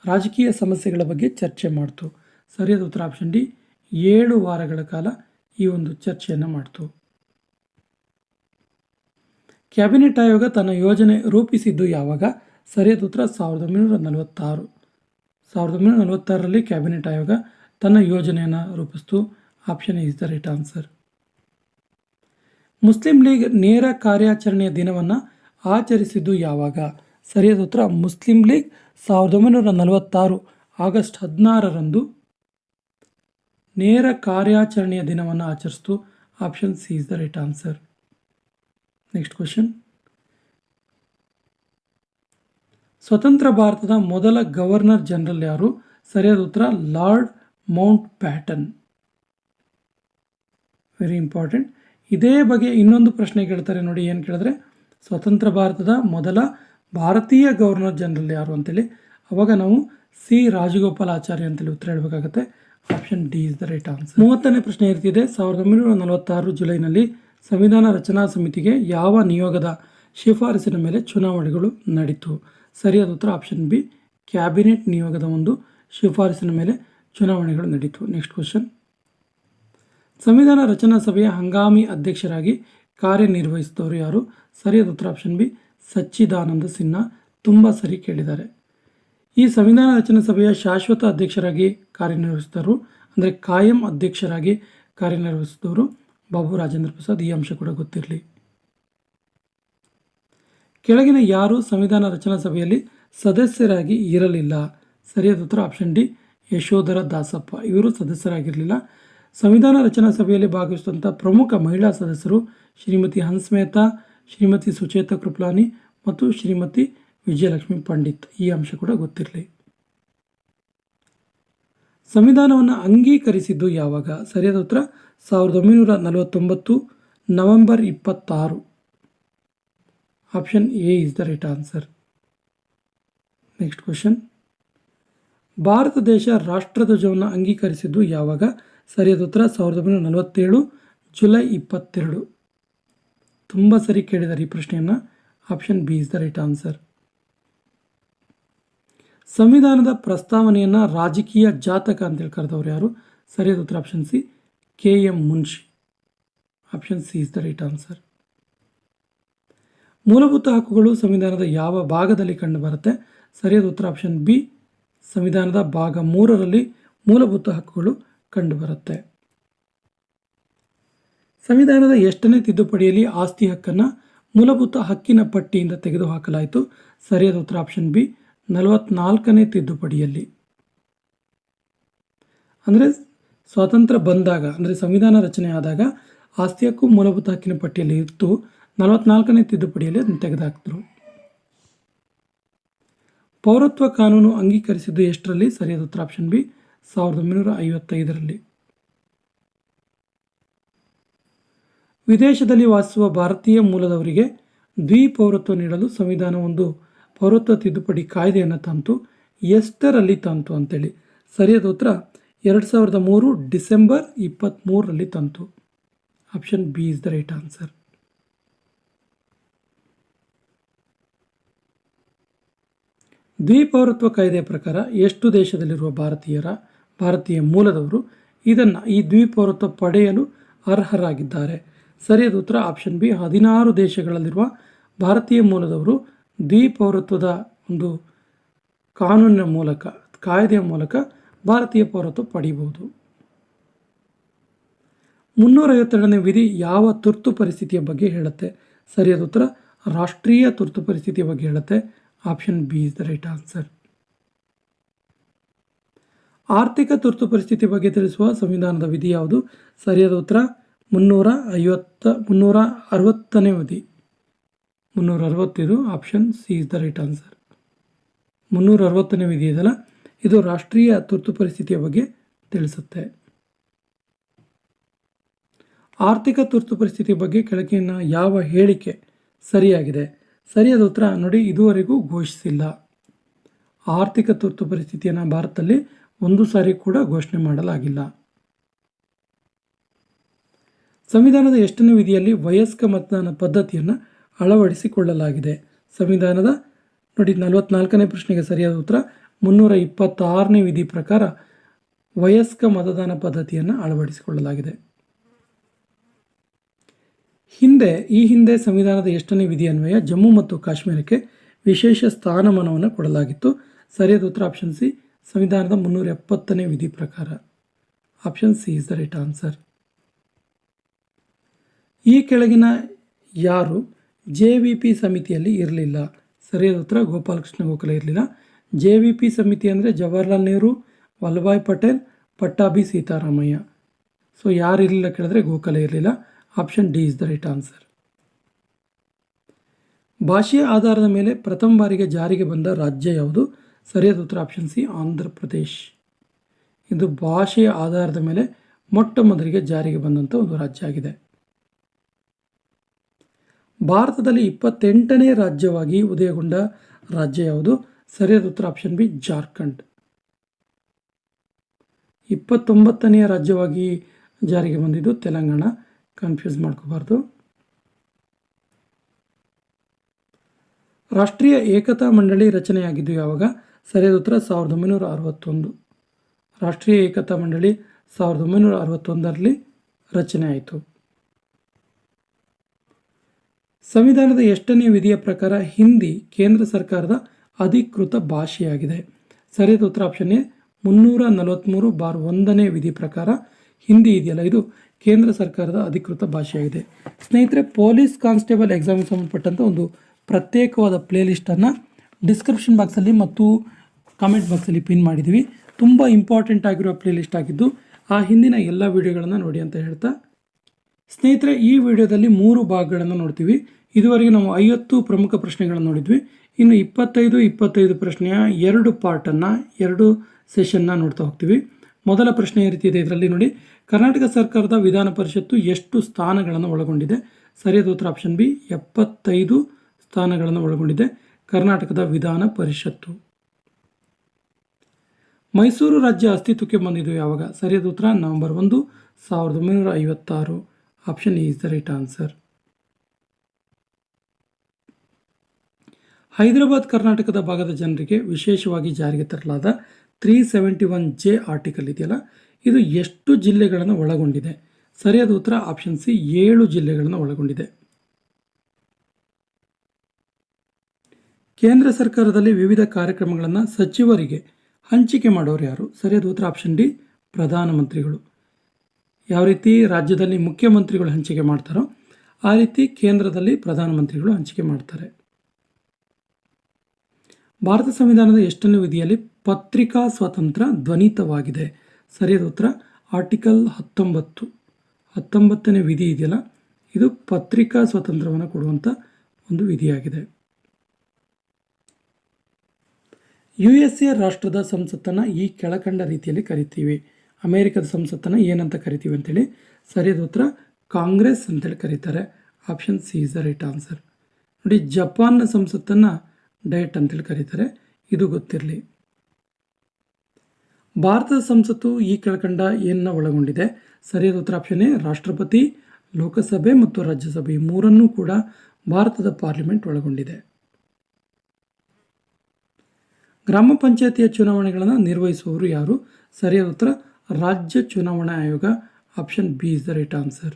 ರಾಜಕೀಯ ಸಮಸ್ಯೆಗಳ ಬಗ್ಗೆ ಚರ್ಚೆ ಮಾಡ್ತು? ಸರಿಯಾದ ಉತ್ತರ ಆಪ್ಷನ್ ಡಿ, ಏಳು ವಾರಗಳ ಕಾಲ ಈ ಒಂದು ಚರ್ಚೆಯನ್ನು ಮಾಡ್ತು. ಕ್ಯಾಬಿನೆಟ್ ಆಯೋಗ ತನ್ನ ಯೋಜನೆ ರೂಪಿಸಿದ್ದು ಯಾವಾಗ? ಸರಿಯಾದ ಉತ್ತರ ಸಾವಿರದ ಒಂಬೈನೂರ ನಲವತ್ತಾರು. ಸಾವಿರದ ಒಂಬೈನೂರ ನಲವತ್ತಾರರಲ್ಲಿ ಕ್ಯಾಬಿನೆಟ್ ಆಯೋಗ ತನ್ನ ಯೋಜನೆಯನ್ನು ರೂಪಿಸ್ತು. Option is the right answer. Muslim League ನೇರ ಕಾರ್ಯಾಚರಣೆಯ ದಿನವನ್ನು ಆಚರಿಸಿದ್ದು ಯಾವಾಗ? ಸರಿಯಾದ ಉತ್ತರ, ಮುಸ್ಲಿಂ ಲೀಗ್ ಸಾವಿರದ ಒಂಬೈನೂರ ನಲವತ್ತಾರು, ಆಗಸ್ಟ್ ಹದಿನಾರರಂದು ನೇರ ಕಾರ್ಯಾಚರಣೆಯ ದಿನವನ್ನು ಆಚರಿಸಿತು. Option C is the right answer. Next question. ಸ್ವತಂತ್ರ ಭಾರತದ ಮೊದಲ ಗವರ್ನರ್ ಜನರಲ್ ಯಾರು? ಸರಿಯಾದ ಉತ್ತರ, Lord Mountbatten very important ಇದೇ ಬಗ್ಗೆ ಇನ್ನೊಂದು ಪ್ರಶ್ನೆ ಕೇಳ್ತಾರೆ ನೋಡಿ, ಏನು ಕೇಳಿದ್ರೆ? ಸ್ವತಂತ್ರ ಭಾರತದ ಮೊದಲ ಭಾರತೀಯ ಗವರ್ನರ್ ಜನರಲ್ ಯಾರು ಅಂತೇಳಿ, ಅವಾಗ ನಾವು ಸಿ ರಾಜಗೋಪಾಲ್ ಆಚಾರ್ಯ ಅಂತೇಳಿ ಉತ್ತರ ಹೇಳಬೇಕಾಗತ್ತೆ. Option D is the right answer. ಮೂವತ್ತನೇ ಪ್ರಶ್ನೆ ಇರ್ತಿದೆ. ಸಾವಿರದ ಒಂಬೈನೂರ ನಲವತ್ತಾರು ಜುಲೈನಲ್ಲಿ ಸಂವಿಧಾನ ರಚನಾ ಸಮಿತಿಗೆ ಯಾವ ನಿಯೋಗದ ಶಿಫಾರಸಿನ ಮೇಲೆ ಚುನಾವಣೆಗಳು ನಡೀತು? ಸರಿಯಾದ ಉತ್ತರ ಆಪ್ಷನ್ ಬಿ, ಕ್ಯಾಬಿನೆಟ್ ನಿಯೋಗದ ಒಂದು ಶಿಫಾರಸಿನ ಮೇಲೆ ಚುನಾವಣೆಗಳು ನಡೀತು. Next question. ಸಂವಿಧಾನ ರಚನಾ ಸಭೆಯ ಹಂಗಾಮಿ ಅಧ್ಯಕ್ಷರಾಗಿ ಕಾರ್ಯನಿರ್ವಹಿಸಿದವರು ಯಾರು? ಸರಿಯಾದ ಉತ್ತರ ಆಪ್ಷನ್ ಬಿ ಸಚ್ಚಿದಾನಂದ ಸಿನ್ಹಾ ತುಂಬ ಸರಿ ಕೇಳಿದ್ದಾರೆ. ಈ ಸಂವಿಧಾನ ರಚನಾ ಸಭೆಯ ಶಾಶ್ವತ ಅಧ್ಯಕ್ಷರಾಗಿ ಕಾರ್ಯನಿರ್ವಹಿಸಿದರು ಅಂದರೆ ಕಾಯಂ ಅಧ್ಯಕ್ಷರಾಗಿ ಕಾರ್ಯನಿರ್ವಹಿಸಿದವರು ಬಾಬು ರಾಜೇಂದ್ರ ಪ್ರಸಾದ್, ಈ ಅಂಶ ಕೂಡ ಗೊತ್ತಿರಲಿ. ಕೆಳಗಿನ ಯಾರು ಸಂವಿಧಾನ ರಚನಾ ಸಭೆಯಲ್ಲಿ ಸದಸ್ಯರಾಗಿ ಇರಲಿಲ್ಲ. ಸರಿಯಾದ ಉತ್ತರ ಆಪ್ಷನ್ ಡಿ ಯಶೋಧರ ದಾಸಪ್ಪ. ಇವರು ಸದಸ್ಯರಾಗಿರಲಿಲ್ಲ. ಸಂವಿಧಾನ ರಚನಾ ಸಭೆಯಲ್ಲಿ ಭಾಗವಹಿಸಿದಂಥ ಪ್ರಮುಖ ಮಹಿಳಾ ಸದಸ್ಯರು ಶ್ರೀಮತಿ ಹನ್ಸ್ಮೇತಾ ಶ್ರೀಮತಿ ಸುಚೇತ ಕೃಪ್ಲಾನಿ ಮತ್ತು ಶ್ರೀಮತಿ ವಿಜಯಲಕ್ಷ್ಮಿ ಪಂಡಿತ್. ಈ ಅಂಶ ಕೂಡ ಗೊತ್ತಿರಲಿ. ಸಂವಿಧಾನವನ್ನು ಅಂಗೀಕರಿಸಿದ್ದು ಯಾವಾಗ? ಸರಿಯಾದ ಉತ್ತರ, ಸಾವಿರದ ಒಂಬೈನೂರ ನಲವತ್ತೊಂಬತ್ತು, ನವೆಂಬರ್ ಇಪ್ಪತ್ತಾರು. Option A is the right answer. Next question. Bharat ದೇಶ ರಾಷ್ಟ್ರಧ್ವಜವನ್ನು ಅಂಗೀಕರಿಸಿದ್ದು ಯಾವಾಗ? ಸರಿಯಾದ ಉತ್ತರ, ಸಾವಿರದ ಒಂಬೈನೂರ ನಲವತ್ತೇಳು, ಜುಲೈ ಇಪ್ಪತ್ತೆರಡು. ತುಂಬ ಸರಿ ಕೇಳಿದ್ದಾರೆ ಈ ಪ್ರಶ್ನೆಯನ್ನು. Option B is the right answer ಸಂವಿಧಾನದ ಪ್ರಸ್ತಾವನೆಯನ್ನು ರಾಜಕೀಯ ಜಾತಕ ಅಂತೇಳಿ ಕರೆದವರು ಯಾರು? ಸರಿಯಾದ ಉತ್ತರ option C K M Munshi. Option C is the right answer ಮೂಲಭೂತ ಹಕ್ಕುಗಳು ಸಂವಿಧಾನದ ಯಾವ ಭಾಗದಲ್ಲಿ ಕಂಡುಬರುತ್ತೆ ಸರಿಯಾದ ಉತ್ತರ ಆಪ್ಷನ್ ಬಿ ಸಂವಿಧಾನದ ಭಾಗ ಮೂರರಲ್ಲಿ ಮೂಲಭೂತ ಹಕ್ಕುಗಳು ಕಂಡುಬರುತ್ತೆ ಸಂವಿಧಾನದ ಎಷ್ಟನೇ ತಿದ್ದುಪಡಿಯಲ್ಲಿ ಆಸ್ತಿ ಹಕ್ಕನ್ನು ಮೂಲಭೂತ ಹಕ್ಕಿನ ಪಟ್ಟಿಯಿಂದ ತೆಗೆದುಹಾಕಲಾಯಿತು. ಸರಿಯಾದ ಉತ್ತರ ಆಪ್ಷನ್ ಬಿ, ನಲವತ್ನಾಲ್ಕನೇ ತಿದ್ದುಪಡಿಯಲ್ಲಿ. ಅಂದರೆ ಸ್ವಾತಂತ್ರ್ಯ ಬಂದಾಗ, ಅಂದರೆ ಸಂವಿಧಾನ ರಚನೆ ಆದಾಗ ಆಸ್ತಿ ಹಕ್ಕು ಮೂಲಭೂತ ಹಕ್ಕಿನ ಪಟ್ಟಿಯಲ್ಲಿ ಇತ್ತು. ನಲವತ್ನಾಲ್ಕನೇ ತಿದ್ದುಪಡಿಯಲ್ಲಿ ಅದನ್ನು ತೆಗೆದುಹಾಕಿದ್ರು. ಪೌರತ್ವ ಕಾನೂನು ಅಂಗೀಕರಿಸಿದ್ದು ಎಷ್ಟರಲ್ಲಿ? ಸರಿಯಾದ ಉತ್ತರ ಆಪ್ಷನ್ ಬಿ, ಸಾವಿರದ ಒಂಬೈನೂರ ಐವತ್ತೈದರಲ್ಲಿ. ವಿದೇಶದಲ್ಲಿ ವಾಸಿಸುವ ಭಾರತೀಯ ಮೂಲದವರಿಗೆ ದ್ವಿಪೌರತ್ವ ನೀಡಲು ಸಂವಿಧಾನ ಒಂದು ಪೌರತ್ವ ತಿದ್ದುಪಡಿ ಕಾಯ್ದೆಯನ್ನು ತಂತು, ಎಷ್ಟರಲ್ಲಿ ತಂತು ಅಂತೇಳಿ. ಸರಿಯಾದ ಉತ್ತರ ಎರಡು ಸಾವಿರದ ಮೂರು ಡಿಸೆಂಬರ್ ಇಪ್ಪತ್ತ್ಮೂರರಲ್ಲಿ ತಂತು. Option B is the right answer. ದ್ವಿಪೌರತ್ವ ಕಾಯ್ದೆಯ ಪ್ರಕಾರ ಎಷ್ಟು ದೇಶದಲ್ಲಿರುವ ಭಾರತೀಯರ, ಭಾರತೀಯ ಮೂಲದವರು ಇದನ್ನು ಈ ದ್ವಿಪೌರತ್ವ ಪಡೆಯಲು ಅರ್ಹರಾಗಿದ್ದಾರೆ? ಸರಿಯಾದ ಉತ್ತರ ಆಪ್ಷನ್ ಬಿ ಹದಿನಾರು ದೇಶಗಳಲ್ಲಿರುವ ಭಾರತೀಯ ಮೂಲದವರು ದ್ವಿಪೌರತ್ವದ ಒಂದು ಕಾನೂನಿನ ಮೂಲಕ, ಕಾಯ್ದೆಯ ಮೂಲಕ ಭಾರತೀಯ ಪೌರತ್ವ ಪಡೆಯಬಹುದು ಮುನ್ನೂರೈವತ್ತೆರಡನೇ ವಿಧಿ ಯಾವ ತುರ್ತು ಪರಿಸ್ಥಿತಿಯ ಬಗ್ಗೆ ಹೇಳುತ್ತೆ? ಸರಿಯಾದ ಉತ್ತರ ರಾಷ್ಟ್ರೀಯ ತುರ್ತು ಪರಿಸ್ಥಿತಿಯ ಬಗ್ಗೆ ಹೇಳುತ್ತೆ. Option B is the right answer ಆರ್ಥಿಕ ತುರ್ತು ಪರಿಸ್ಥಿತಿ ಬಗ್ಗೆ ತಿಳಿಸುವ ಸಂವಿಧಾನದ ವಿಧಿ ಯಾವುದು? ಸರಿಯಾದ ಉತ್ತರ ಮುನ್ನೂರ ಐವತ್ತ, ಮುನ್ನೂರ ಅರವತ್ತನೇ ವಿಧಿ ಮುನ್ನೂರ ಅರವತ್ತಿದು option C is the right answer ಮುನ್ನೂರ ಅರವತ್ತನೇ ವಿಧಿ ಇದಲ್ಲ? ಇದು ರಾಷ್ಟ್ರೀಯ ತುರ್ತು ಪರಿಸ್ಥಿತಿಯ ಬಗ್ಗೆ ತಿಳಿಸುತ್ತೆ. ಆರ್ಥಿಕ ತುರ್ತು ಪರಿಸ್ಥಿತಿ ಬಗ್ಗೆ ಕೆಳಗಿನ ಯಾವ ಹೇಳಿಕೆ ಸರಿಯಾಗಿದೆ? ಸರಿಯಾದ ಉತ್ತರ ನೋಡಿ, ಇದುವರೆಗೂ ಘೋಷಿಸಿಲ್ಲ. ಆರ್ಥಿಕ ತುರ್ತು ಪರಿಸ್ಥಿತಿಯನ್ನು ಭಾರತದಲ್ಲಿ ಒಂದು ಸಾರಿ ಕೂಡ ಘೋಷಣೆ ಮಾಡಲಾಗಿಲ್ಲ. ಸಂವಿಧಾನದ ಎಷ್ಟನೇ ವಿಧಿಯಲ್ಲಿ ವಯಸ್ಕ ಮತದಾನ ಪದ್ಧತಿಯನ್ನು ಅಳವಡಿಸಿಕೊಳ್ಳಲಾಗಿದೆ. ಸಂವಿಧಾನದ ನೋಡಿ ನಲವತ್ನಾಲ್ಕನೇ ಪ್ರಶ್ನೆಗೆ ಸರಿಯಾದ ಉತ್ತರ, ಮುನ್ನೂರ ಇಪ್ಪತ್ತಾರನೇ ವಿಧಿ ಪ್ರಕಾರ ವಯಸ್ಕ ಮತದಾನ ಪದ್ಧತಿಯನ್ನು ಅಳವಡಿಸಿಕೊಳ್ಳಲಾಗಿದೆ. ಹಿಂದೆ, ಈ ಹಿಂದೆ ಸಂವಿಧಾನದ ಎಷ್ಟನೇ ವಿಧಿ ಅನ್ವಯ ಜಮ್ಮು ಮತ್ತು ಕಾಶ್ಮೀರಕ್ಕೆ ವಿಶೇಷ ಸ್ಥಾನಮಾನವನ್ನು ಕೊಡಲಾಗಿತ್ತು. ಸರಿಯಾದ ಉತ್ತರ ಆಪ್ಷನ್ ಸಿ ಸಂವಿಧಾನದ ಮುನ್ನೂರ ಎಪ್ಪತ್ತನೇ ವಿಧಿ ಪ್ರಕಾರ. Option C is the right answer ಈ ಕೆಳಗಿನ ಯಾರು ಜೆ ವಿ ಪಿ ಸಮಿತಿಯಲ್ಲಿ ಇರಲಿಲ್ಲ? ಸರಿಯಾದ ಉತ್ತರ ಗೋಪಾಲಕೃಷ್ಣ ಗೋಖಲೆ ಇರಲಿಲ್ಲ. ಜೆ ವಿ ಪಿ ಸಮಿತಿ ಅಂದರೆ ಜವಾಹರ್ಲಾಲ್ ನೆಹರು, ವಲ್ಲಭಾಯ್ ಪಟೇಲ್ ಪಟ್ಟಾಭಿ ಸೀತಾರಾಮಯ್ಯ. ಸೊ ಯಾರು ಇರಲಿಲ್ಲ ಕೇಳಿದ್ರೆ ಗೋಖಲೆ ಇರಲಿಲ್ಲ. Option D is the right answer ಭಾಷೆಯ ಆಧಾರದ ಮೇಲೆ ಪ್ರಥಮ ಬಾರಿಗೆ ಜಾರಿಗೆ ಬಂದ ರಾಜ್ಯ ಯಾವುದು? ಸರಿಯಾದ ಉತ್ತರ ಆಪ್ಷನ್ ಸಿ ಆಂಧ್ರ ಪ್ರದೇಶ್. ಇದು ಭಾಷೆಯ ಆಧಾರದ ಮೇಲೆ ಮೊಟ್ಟ ಮೊದಲಿಗೆ ಜಾರಿಗೆ ಬಂದಂಥ ಒಂದು ರಾಜ್ಯ ಆಗಿದೆ. ಭಾರತದಲ್ಲಿ ಇಪ್ಪತ್ತೆಂಟನೇ ರಾಜ್ಯವಾಗಿ ಉದಯಗೊಂಡ ರಾಜ್ಯ ಯಾವುದು? ಸರಿಯಾದ ಉತ್ತರ ಆಪ್ಷನ್ ಬಿ ಜಾರ್ಖಂಡ್. ಇಪ್ಪತ್ತೊಂಬತ್ತನೆಯ ರಾಜ್ಯವಾಗಿ ಜಾರಿಗೆ ಬಂದಿದ್ದು ತೆಲಂಗಾಣ. ಕನ್ಫ್ಯೂಸ್ ಮಾಡ್ಕೋಬಾರ್ದು. ರಾಷ್ಟ್ರೀಯ ಏಕತಾ ಮಂಡಳಿ ರಚನೆಯಾಗಿದ್ದು ಯಾವಾಗ? ಸರಿಯಾದ ಉತ್ತರ ಸಾವಿರದ ಒಂಬೈನೂರ ಅರವತ್ತೊಂದು. ರಾಷ್ಟ್ರೀಯ ಏಕತಾ ಮಂಡಳಿ ಸಾವಿರದ ಒಂಬೈನೂರ ಅರವತ್ತೊಂದರಲ್ಲಿ ರಚನೆ ಆಯಿತು. ಸಂವಿಧಾನದ ಎಷ್ಟನೇ ವಿಧಿಯ ಪ್ರಕಾರ ಹಿಂದಿ ಕೇಂದ್ರ ಸರ್ಕಾರದ ಅಧಿಕೃತ ಭಾಷೆಯಾಗಿದೆ. ಸರಿಯಾದ ಉತ್ತರ ಆಪ್ಷನ್ ಎ, ಮುನ್ನೂರ ನಲವತ್ತ್ಮೂರು ಬಾರ್ ಒಂದನೇ ವಿಧಿ ಪ್ರಕಾರ ಹಿಂದಿ ಇದೆಯಲ್ಲ, ಇದು ಕೇಂದ್ರ ಸರ್ಕಾರದ ಅಧಿಕೃತ ಭಾಷೆಯಾಗಿದೆ. ಸ್ನೇಹಿತರೆ, ಪೊಲೀಸ್ ಕಾನ್ಸ್ಟೇಬಲ್ ಎಕ್ಸಾಮ್ಗೆ ಸಂಬಂಧಪಟ್ಟಂಥ ಒಂದು ಪ್ರತ್ಯೇಕವಾದ ಪ್ಲೇಲಿಸ್ಟನ್ನು ಡಿಸ್ಕ್ರಿಪ್ಷನ್ ಬಾಕ್ಸಲ್ಲಿ ಮತ್ತು ಕಾಮೆಂಟ್ ಬಾಕ್ಸಲ್ಲಿ ಪಿನ್ ಮಾಡಿದ್ದೀವಿ ತುಂಬ ಇಂಪಾರ್ಟೆಂಟ್ ಆಗಿರೋ ಪ್ಲೇಲಿಸ್ಟ್ ಆಗಿದ್ದು, ಆ ಹಿಂದಿನ ಎಲ್ಲ ವಿಡಿಯೋಗಳನ್ನು ನೋಡಿ ಅಂತ ಹೇಳ್ತಾ ಸ್ನೇಹಿತರೆ, ಈ ವಿಡಿಯೋದಲ್ಲಿ ಮೂರು ಭಾಗಗಳನ್ನು ನೋಡ್ತೀವಿ. ಇದುವರೆಗೆ ನಾವು ಐವತ್ತು ಪ್ರಮುಖ ಪ್ರಶ್ನೆಗಳನ್ನು ನೋಡಿದ್ವಿ. ಇನ್ನು ಇಪ್ಪತ್ತೈದು ಇಪ್ಪತ್ತೈದು ಪ್ರಶ್ನೆಯ ಎರಡು ಪಾರ್ಟನ್ನು, ಎರಡು ಸೆಷನ್ನ ನೋಡ್ತಾ ಹೋಗ್ತೀವಿ. ಮೊದಲ ಪ್ರಶ್ನೆ ಈ ರೀತಿ ಇದೆ ಇದರಲ್ಲಿ ನೋಡಿ. ಕರ್ನಾಟಕ ಸರ್ಕಾರದ ವಿಧಾನ ಪರಿಷತ್ತು ಎಷ್ಟು ಸ್ಥಾನಗಳನ್ನು ಒಳಗೊಂಡಿದೆ? ಸರಿಯಾದ ಉತ್ತರ ಆಪ್ಷನ್ ಬಿ, ಎಪ್ಪತ್ತೈದು ಸ್ಥಾನಗಳನ್ನು ಒಳಗೊಂಡಿದೆ ಕರ್ನಾಟಕದ ವಿಧಾನ ಪರಿಷತ್ತು. ಮೈಸೂರು ರಾಜ್ಯ ಅಸ್ತಿತ್ವಕ್ಕೆ ಬಂದಿದ್ದು ಯಾವಾಗ? ಸರಿಯಾದ ಉತ್ತರ ನವೆಂಬರ್ ಒಂದು, ಸಾವಿರದ ಒಂಬೈನೂರ ಐವತ್ತಾರು. Option is the right answer Hyderabad ಕರ್ನಾಟಕದ ಭಾಗದ ಜನರಿಗೆ ವಿಶೇಷವಾಗಿ ಜಾರಿಗೆ ತರಲಾದ three seventy one J article ಇದೆಯಲ್ಲ? ಇದು ಎಷ್ಟು ಜಿಲ್ಲೆಗಳನ್ನು ಒಳಗೊಂಡಿದೆ? ಸರಿಯಾದ ಉತ್ತರ ಆಪ್ಷನ್ ಸಿ ಏಳು ಜಿಲ್ಲೆಗಳನ್ನು ಒಳಗೊಂಡಿದೆ. ಕೇಂದ್ರ ಸರ್ಕಾರದಲ್ಲಿ ವಿವಿಧ ಕಾರ್ಯಕ್ರಮಗಳನ್ನು ಸಚಿವರಿಗೆ ಹಂಚಿಕೆ ಮಾಡೋರು ಯಾರು? ಸರಿಯಾದ ಉತ್ತರ ಆಪ್ಷನ್ ಡಿ ಪ್ರಧಾನಮಂತ್ರಿಗಳು. ಯಾವ ರೀತಿ ರಾಜ್ಯದಲ್ಲಿ ಮುಖ್ಯಮಂತ್ರಿಗಳು ಹಂಚಿಕೆ ಮಾಡ್ತಾರೋ ಆ ರೀತಿ ಕೇಂದ್ರದಲ್ಲಿ ಪ್ರಧಾನಮಂತ್ರಿಗಳು ಹಂಚಿಕೆ ಮಾಡ್ತಾರೆ. ಭಾರತ ಸಂವಿಧಾನದ ಎಷ್ಟನೇ ವಿಧಿಯಲ್ಲಿ ಪತ್ರಿಕಾ ಸ್ವಾತಂತ್ರ್ಯ ಧ್ವನಿತವಾಗಿದೆ. ಸರಿಯಾದ ಉತ್ತರ, ಆರ್ಟಿಕಲ್ ಹತ್ತೊಂಬತ್ತು. ಹತ್ತೊಂಬತ್ತನೇ ವಿಧಿ ಇದೆಯಲ್ಲ? ಇದು ಪತ್ರಿಕಾ ಸ್ವಾತಂತ್ರ್ಯವನ್ನು ಕೊಡುವಂಥ ಒಂದು ವಿಧಿಯಾಗಿದೆ. ಯು ಎಸ್ ಎ ರಾಷ್ಟ್ರದ ಸಂಸತ್ತನ್ನು ಈ ಕೆಳಕಂಡ ರೀತಿಯಲ್ಲಿ ಕರಿತೀವಿ. ಅಮೇರಿಕದ ಸಂಸತ್ತನ್ನು ಏನಂತ ಕರಿತೀವಿ ಅಂತೇಳಿ ಸರಿಯಾದ ಉತ್ತರ ಕಾಂಗ್ರೆಸ್ ಅಂತೇಳಿ ಕರೀತಾರೆ. Option C is the right answer. ನೋಡಿ, ಜಪಾನ್ನ ಸಂಸತ್ತನ್ನು ಡಯಟ್ ಅಂತೇಳಿ ಕರೀತಾರೆ. ಇದು ಗೊತ್ತಿರಲಿ. ಭಾರತದ ಸಂಸತ್ತು ಈ ಕೆಳಕಂಡ ಏನನ್ನ ಒಳಗೊಂಡಿದೆ? ಸರಿಯಾದ ಉತ್ತರ ಆಪ್ಷನ್ ಎ, ರಾಷ್ಟ್ರಪತಿ, ಲೋಕಸಭೆ ಮತ್ತು ರಾಜ್ಯಸಭೆ ಮೂರನ್ನೂ ಕೂಡ ಭಾರತದ ಪಾರ್ಲಿಮೆಂಟ್ ಒಳಗೊಂಡಿದೆ. ಗ್ರಾಮ ಪಂಚಾಯತಿಯ ಚುನಾವಣೆಗಳನ್ನು ನಿರ್ವಹಿಸುವವರು ಯಾರು? ಸರಿಯಾದ ಉತ್ತರ ರಾಜ್ಯ ಚುನಾವಣಾ ಆಯೋಗ option B is the right answer.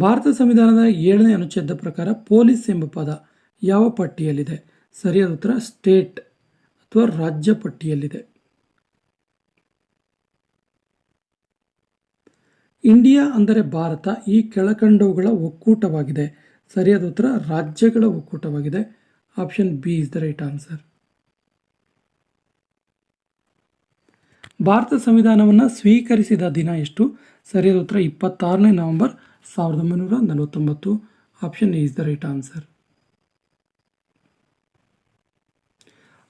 Bharat ಸಂವಿಧಾನದ ಏಳನೇ ಅನುಚ್ಛೇದ ಪ್ರಕಾರ ಪೊಲೀಸ್ ಎಂಬ ಪದ ಯಾವ ಪಟ್ಟಿಯಲ್ಲಿದೆ? ಸರಿಯಾದ ಉತ್ತರ, ಸ್ಟೇಟ್ ಅಥವಾ ರಾಜ್ಯ ಪಟ್ಟಿಯಲ್ಲಿದೆ. ಇಂಡಿಯಾ ಅಂದರೆ ಭಾರತ ಈ ಕೆಳಕಂಡವುಗಳ ಒಕ್ಕೂಟವಾಗಿದೆ. ಸರಿಯಾದ ಉತ್ತರ, ರಾಜ್ಯಗಳ ಒಕ್ಕೂಟವಾಗಿದೆ. Option B is the right answer Bharat ಸಂವಿಧಾನವನ್ನು ಸ್ವೀಕರಿಸಿದ ದಿನ ಎಷ್ಟು? ಸರಿಯಾದ ಉತ್ತರ ಇಪ್ಪತ್ತಾರನೇ ನವೆಂಬರ್ ಸಾವಿರದ ಒಂಬೈನೂರ ನಲವತ್ತೊಂಬತ್ತು. Option A is the right answer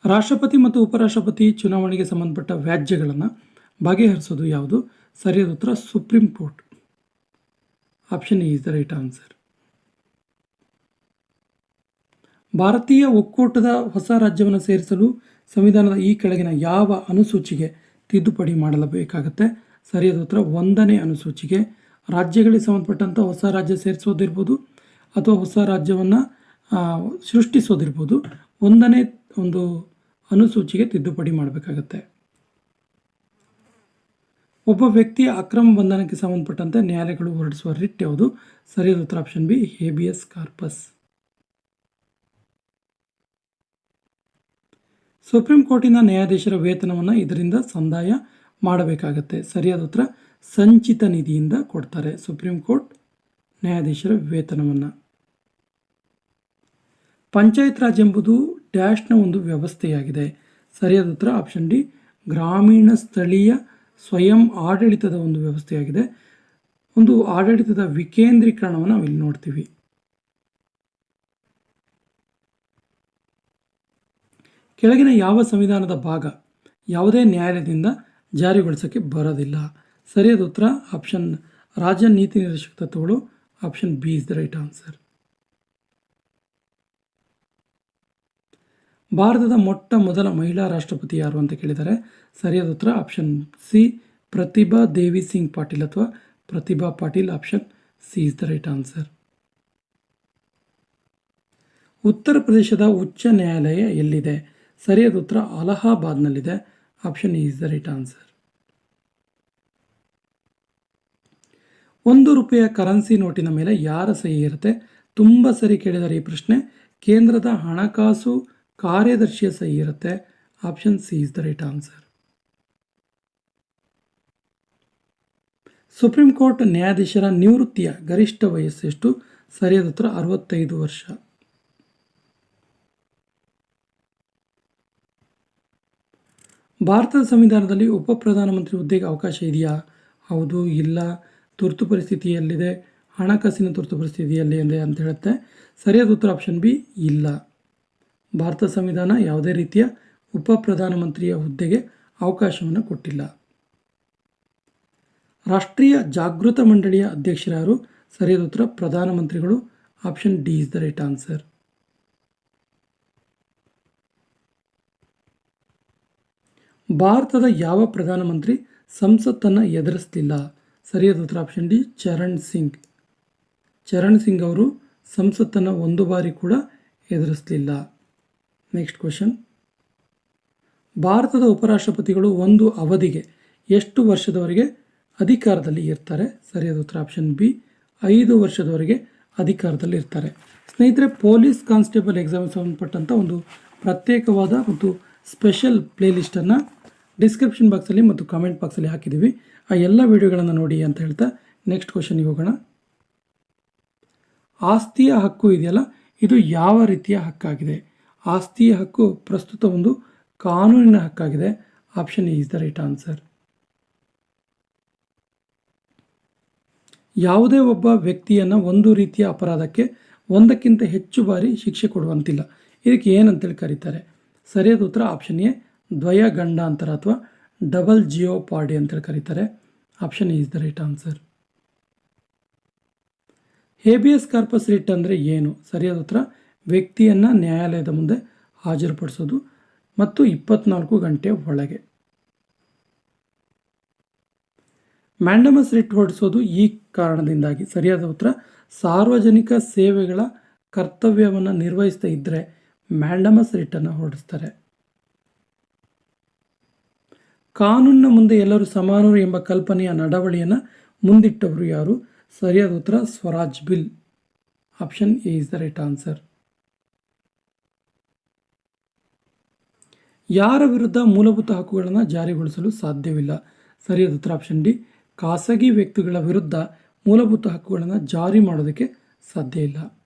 ರಾಷ್ಟ್ರಪತಿ ಮತ್ತು ಉಪರಾಷ್ಟ್ರಪತಿ ಚುನಾವಣೆಗೆ ಸಂಬಂಧಪಟ್ಟ ವ್ಯಾಜ್ಯಗಳನ್ನು ಬಗೆಹರಿಸೋದು ಯಾವುದು? ಸರಿಯಾದ ಉತ್ತರ supreme court. Option A is the right answer ಭಾರತೀಯ ಒಕ್ಕೂಟದ ಹೊಸ ರಾಜ್ಯವನ್ನು ಸೇರಿಸಲು ಸಂವಿಧಾನದ ಈ ಕೆಳಗಿನ ಯಾವ ಅನುಸೂಚಿಗೆ ತಿದ್ದುಪಡಿ ಮಾಡಲಬೇಕಾಗುತ್ತೆ? ಸರಿಯಾದ ಉತ್ತರ, ಒಂದನೇ ಅನುಸೂಚಿಗೆ. ರಾಜ್ಯಗಳಿಗೆ ಸಂಬಂಧಪಟ್ಟಂಥ ಹೊಸ ರಾಜ್ಯ ಸೇರಿಸೋದಿರ್ಬೋದು ಅಥವಾ ಹೊಸ ರಾಜ್ಯವನ್ನು ಸೃಷ್ಟಿಸೋದಿರ್ಬೋದು. ಒಂದನೇ ಒಂದು ಅನುಸೂಚಿಗೆ ತಿದ್ದುಪಡಿ ಮಾಡಬೇಕಾಗತ್ತೆ. ಒಬ್ಬ ವ್ಯಕ್ತಿಯ ಅಕ್ರಮ ಬಂಧನಕ್ಕೆ ಸಂಬಂಧಪಟ್ಟಂತೆ ನ್ಯಾಯಾಲಯಗಳು ಹೊರಡಿಸುವ ರಿಟ್ ಯಾವುದು? ಸರಿಯಾದ ಉತ್ತರ, option B, habeas corpus. Supreme ಕೋರ್ಟಿನ ನ್ಯಾಯಾಧೀಶರ ವೇತನವನ್ನು ಇದರಿಂದ ಸಂದಾಯ ಮಾಡಬೇಕಾಗತ್ತೆ. ಸರಿಯಾದ ಉತ್ತರ, ಸಂಚಿತ ನಿಧಿಯಿಂದ ಕೊಡ್ತಾರೆ ಸುಪ್ರೀಂ ಕೋರ್ಟ್ ನ್ಯಾಯಾಧೀಶರ ವೇತನವನ್ನು. ಪಂಚಾಯತ್ ರಾಜ್ ಎಂಬುದು ಡ್ಯಾಶ್ನ ಒಂದು ವ್ಯವಸ್ಥೆಯಾಗಿದೆ. ಸರಿಯಾದ ಉತ್ತರ, ಆಪ್ಷನ್ ಡಿ, ಗ್ರಾಮೀಣ ಸ್ಥಳೀಯ ಸ್ವಯಂ ಆಡಳಿತದ ಒಂದು ವ್ಯವಸ್ಥೆಯಾಗಿದೆ. ಒಂದು ಆಡಳಿತದ ವಿಕೇಂದ್ರೀಕರಣವನ್ನು ನಾವು ಇಲ್ಲಿ ನೋಡ್ತೀವಿ. ಕೆಳಗಿನ ಯಾವ ಸಂವಿಧಾನದ ಭಾಗ ಯಾವುದೇ ನ್ಯಾಯಾಲಯದಿಂದ ಜಾರಿಗೊಳಿಸೋಕ್ಕೆ ಬರೋದಿಲ್ಲ? ಸರಿಯಾದ ಉತ್ತರ. ಆಪ್ಷನ್ ರಾಜ್ಯ ನೀತಿ ನಿರ್ದೇಶಕ ತತ್ವಗಳು. Option B is the right answer. ಭಾರತದ ಮೊಟ್ಟ ಮೊದಲ ಮಹಿಳಾ ರಾಷ್ಟ್ರಪತಿ ಯಾರು ಅಂತ ಕೇಳಿದರೆ ಸರಿಯಾದ ಉತ್ತರ. ಆಪ್ಷನ್ ಸಿ, ಪ್ರತಿಭಾ ದೇವಿ ಸಿಂಗ್ ಪಾಟೀಲ್ ಅಥವಾ Pratibha Patil. Option C is the right answer. ಉತ್ತರ ಪ್ರದೇಶದ ಉಚ್ಚ ನ್ಯಾಯಾಲಯ ಎಲ್ಲಿದೆ? ಸರಿಯಾದ ಉತ್ತರ ಅಲಹಾಬಾದ್ನಲ್ಲಿದೆ. Option is the right answer. ಒಂದು ರೂಪಾಯಿಯ ಕರೆನ್ಸಿ ನೋಟಿನ ಮೇಲೆ ಯಾರ ಸಹಿ ಇರುತ್ತೆ? ತುಂಬ ಸರಿ ಕೇಳಿದರೆ ಈ ಪ್ರಶ್ನೆ. ಕೇಂದ್ರದ ಹಣಕಾಸು ಕಾರ್ಯದರ್ಶಿಯ ಸಹಿ ಇರುತ್ತೆ. Option C is the right answer. Supreme court ನ್ಯಾಯಾಧೀಶರ ನಿವೃತ್ತಿಯ ಗರಿಷ್ಠ ವಯಸ್ಸೆಷ್ಟು ಸರಿಯಾದ ಉತ್ತರ ಅರವತ್ತೈದು ವರ್ಷ. ಭಾರತದ ಸಂವಿಧಾನದಲ್ಲಿ ಉಪ ಪ್ರಧಾನಮಂತ್ರಿ ಹುದ್ದೆಗೆ ಅವಕಾಶ ಇದೆಯಾ? ಹೌದು, ಇಲ್ಲ. ತುರ್ತು ಪರಿಸ್ಥಿತಿಯಲ್ಲಿದೆ. ಹಣಕಾಸಿನ ತುರ್ತು ಪರಿಸ್ಥಿತಿಯಲ್ಲಿ ಇದೆ ಅಂತ ಹೇಳುತ್ತೆ. ಸರಿಯಾದ ಉತ್ತರ ಆಪ್ಷನ್ ಬಿ, ಇಲ್ಲ. ಭಾರತ ಸಂವಿಧಾನ ಯಾವುದೇ ರೀತಿಯ ಉಪ ಪ್ರಧಾನಮಂತ್ರಿಯ ಹುದ್ದೆಗೆ ಅವಕಾಶವನ್ನು ಕೊಟ್ಟಿಲ್ಲ. ರಾಷ್ಟ್ರೀಯ ಜಾಗೃತ ಮಂಡಳಿಯ ಅಧ್ಯಕ್ಷರಾರು? ಸರಿಯಾದ ಉತ್ತರ ಪ್ರಧಾನಮಂತ್ರಿಗಳು. Option D is the right answer. ಭಾರತದ ಯಾವ ಪ್ರಧಾನಮಂತ್ರಿ ಸಂಸತ್ತನ್ನು ಎದುರಿಸ್ತಿಲ್ಲ ಸರಿಯಾದ ಉತ್ತರ ಆಪ್ಷನ್ ಡಿ, ಚರಣ್ ಸಿಂಗ್. ಚರಣ್ ಸಿಂಗ್ ಅವರು ಸಂಸತ್ತನ್ನು ಒಂದು ಬಾರಿ ಕೂಡ ಎದುರಿಸ್ಲಿಲ್ಲ. ನೆಕ್ಸ್ಟ್ ಕ್ವಶನ್ ಭಾರತದ ಉಪರಾಷ್ಟ್ರಪತಿಗಳು ಒಂದು ಅವಧಿಗೆ ಎಷ್ಟು ವರ್ಷದವರೆಗೆ ಅಧಿಕಾರದಲ್ಲಿ ಇರ್ತಾರೆ? ಸರಿಯಾದ ಉತ್ತರ ಆಪ್ಷನ್ ಬಿ, ಐದು ವರ್ಷದವರೆಗೆ ಅಧಿಕಾರದಲ್ಲಿ ಇರ್ತಾರೆ. ಸ್ನೇಹಿತರೆ, ಪೊಲೀಸ್ ಕಾನ್ಸ್ಟೇಬಲ್ ಎಕ್ಸಾಮ್ ಸಂಬಂಧಪಟ್ಟಂಥ ಒಂದು ಪ್ರತ್ಯೇಕವಾದ ಮತ್ತು ಸ್ಪೆಷಲ್ ಪ್ಲೇಲಿಸ್ಟನ್ನು ಡಿಸ್ಕ್ರಿಪ್ಷನ್ ಬಾಕ್ಸಲ್ಲಿ ಮತ್ತು ಕಾಮೆಂಟ್ ಬಾಕ್ಸಲ್ಲಿ ಹಾಕಿದ್ದೀವಿ. ಆ ಎಲ್ಲ ವಿಡಿಯೋಗಳನ್ನು ನೋಡಿ ಅಂತ ಹೇಳ್ತಾ ನೆಕ್ಸ್ಟ್ ಕ್ವಶನ್ಗೆ ಹೋಗೋಣ. ಆಸ್ತಿಯ ಹಕ್ಕು ಇದೆಯಲ್ಲ? ಇದು ಯಾವ ರೀತಿಯ ಹಕ್ಕಾಗಿದೆ? ಆಸ್ತಿಯ ಹಕ್ಕು ಪ್ರಸ್ತುತ ಒಂದು ಕಾನೂನಿನ ಹಕ್ಕಾಗಿದೆ. Option is the right answer. ಯಾವುದೇ ಒಬ್ಬ ವ್ಯಕ್ತಿಯನ್ನು ಒಂದು ರೀತಿಯ ಅಪರಾಧಕ್ಕೆ ಒಂದಕ್ಕಿಂತ ಹೆಚ್ಚು ಬಾರಿ ಶಿಕ್ಷೆ ಕೊಡುವಂತಿಲ್ಲ. ಇದಕ್ಕೆ ಏನಂತೇಳಿ ಕರೀತಾರೆ? ಸರಿಯಾದ ಉತ್ತರ ಆಪ್ಷನ್ ಎ ದ್ವಯ ಗಂಡಾಂತರ ಅಥವಾ ಡಬಲ್ ಜಿಯೋ ಪಾಡಿ ಅಂತೇಳಿ ಕರೀತಾರೆ option is the right answer habeas corpus writ ಅಂದರೆ ಏನು? ಸರಿಯಾದ ಉತ್ತರ, ವ್ಯಕ್ತಿಯನ್ನು ನ್ಯಾಯಾಲಯದ ಮುಂದೆ ಹಾಜರುಪಡಿಸೋದು ಮತ್ತು ಇಪ್ಪತ್ನಾಲ್ಕು ಗಂಟೆ ಒಳಗೆ. ಮ್ಯಾಂಡಮಸ್ ರಿಟ್ ಹೊರಡಿಸೋದು ಈ ಕಾರಣದಿಂದಾಗಿ. ಸರಿಯಾದ ಉತ್ತರ, ಸಾರ್ವಜನಿಕ ಸೇವೆಗಳ ಕರ್ತವ್ಯವನ್ನು ನಿರ್ವಹಿಸ್ತಾ ಇದ್ದರೆ ಮ್ಯಾಂಡಮಸ್ ರಿಟ್ಟನ್ನು ಹೊರಡಿಸ್ತಾರೆ. ಕಾನೂನಿನ ಮುಂದೆ ಎಲ್ಲರೂ ಸಮಾನರು ಎಂಬ ಕಲ್ಪನೆಯ ನಡವಳಿಯನ್ನು ಮುಂದಿಟ್ಟವರು ಯಾರು? ಸರಿಯಾದ ಉತ್ತರ, Swaraj bill. Option A is the right answer. ಯಾರ ವಿರುದ್ಧ ಮೂಲಭೂತ ಹಕ್ಕುಗಳನ್ನು ಜಾರಿಗೊಳಿಸಲು ಸಾಧ್ಯವಿಲ್ಲ? ಸರಿಯಾದ ಉತ್ತರ ಆಪ್ಷನ್ ಡಿ. ಖಾಸಗಿ ವ್ಯಕ್ತಿಗಳ ವಿರುದ್ಧ ಮೂಲಭೂತ ಹಕ್ಕುಗಳನ್ನು ಜಾರಿ ಮಾಡೋದಕ್ಕೆ ಸಾಧ್ಯ ಇಲ್ಲ.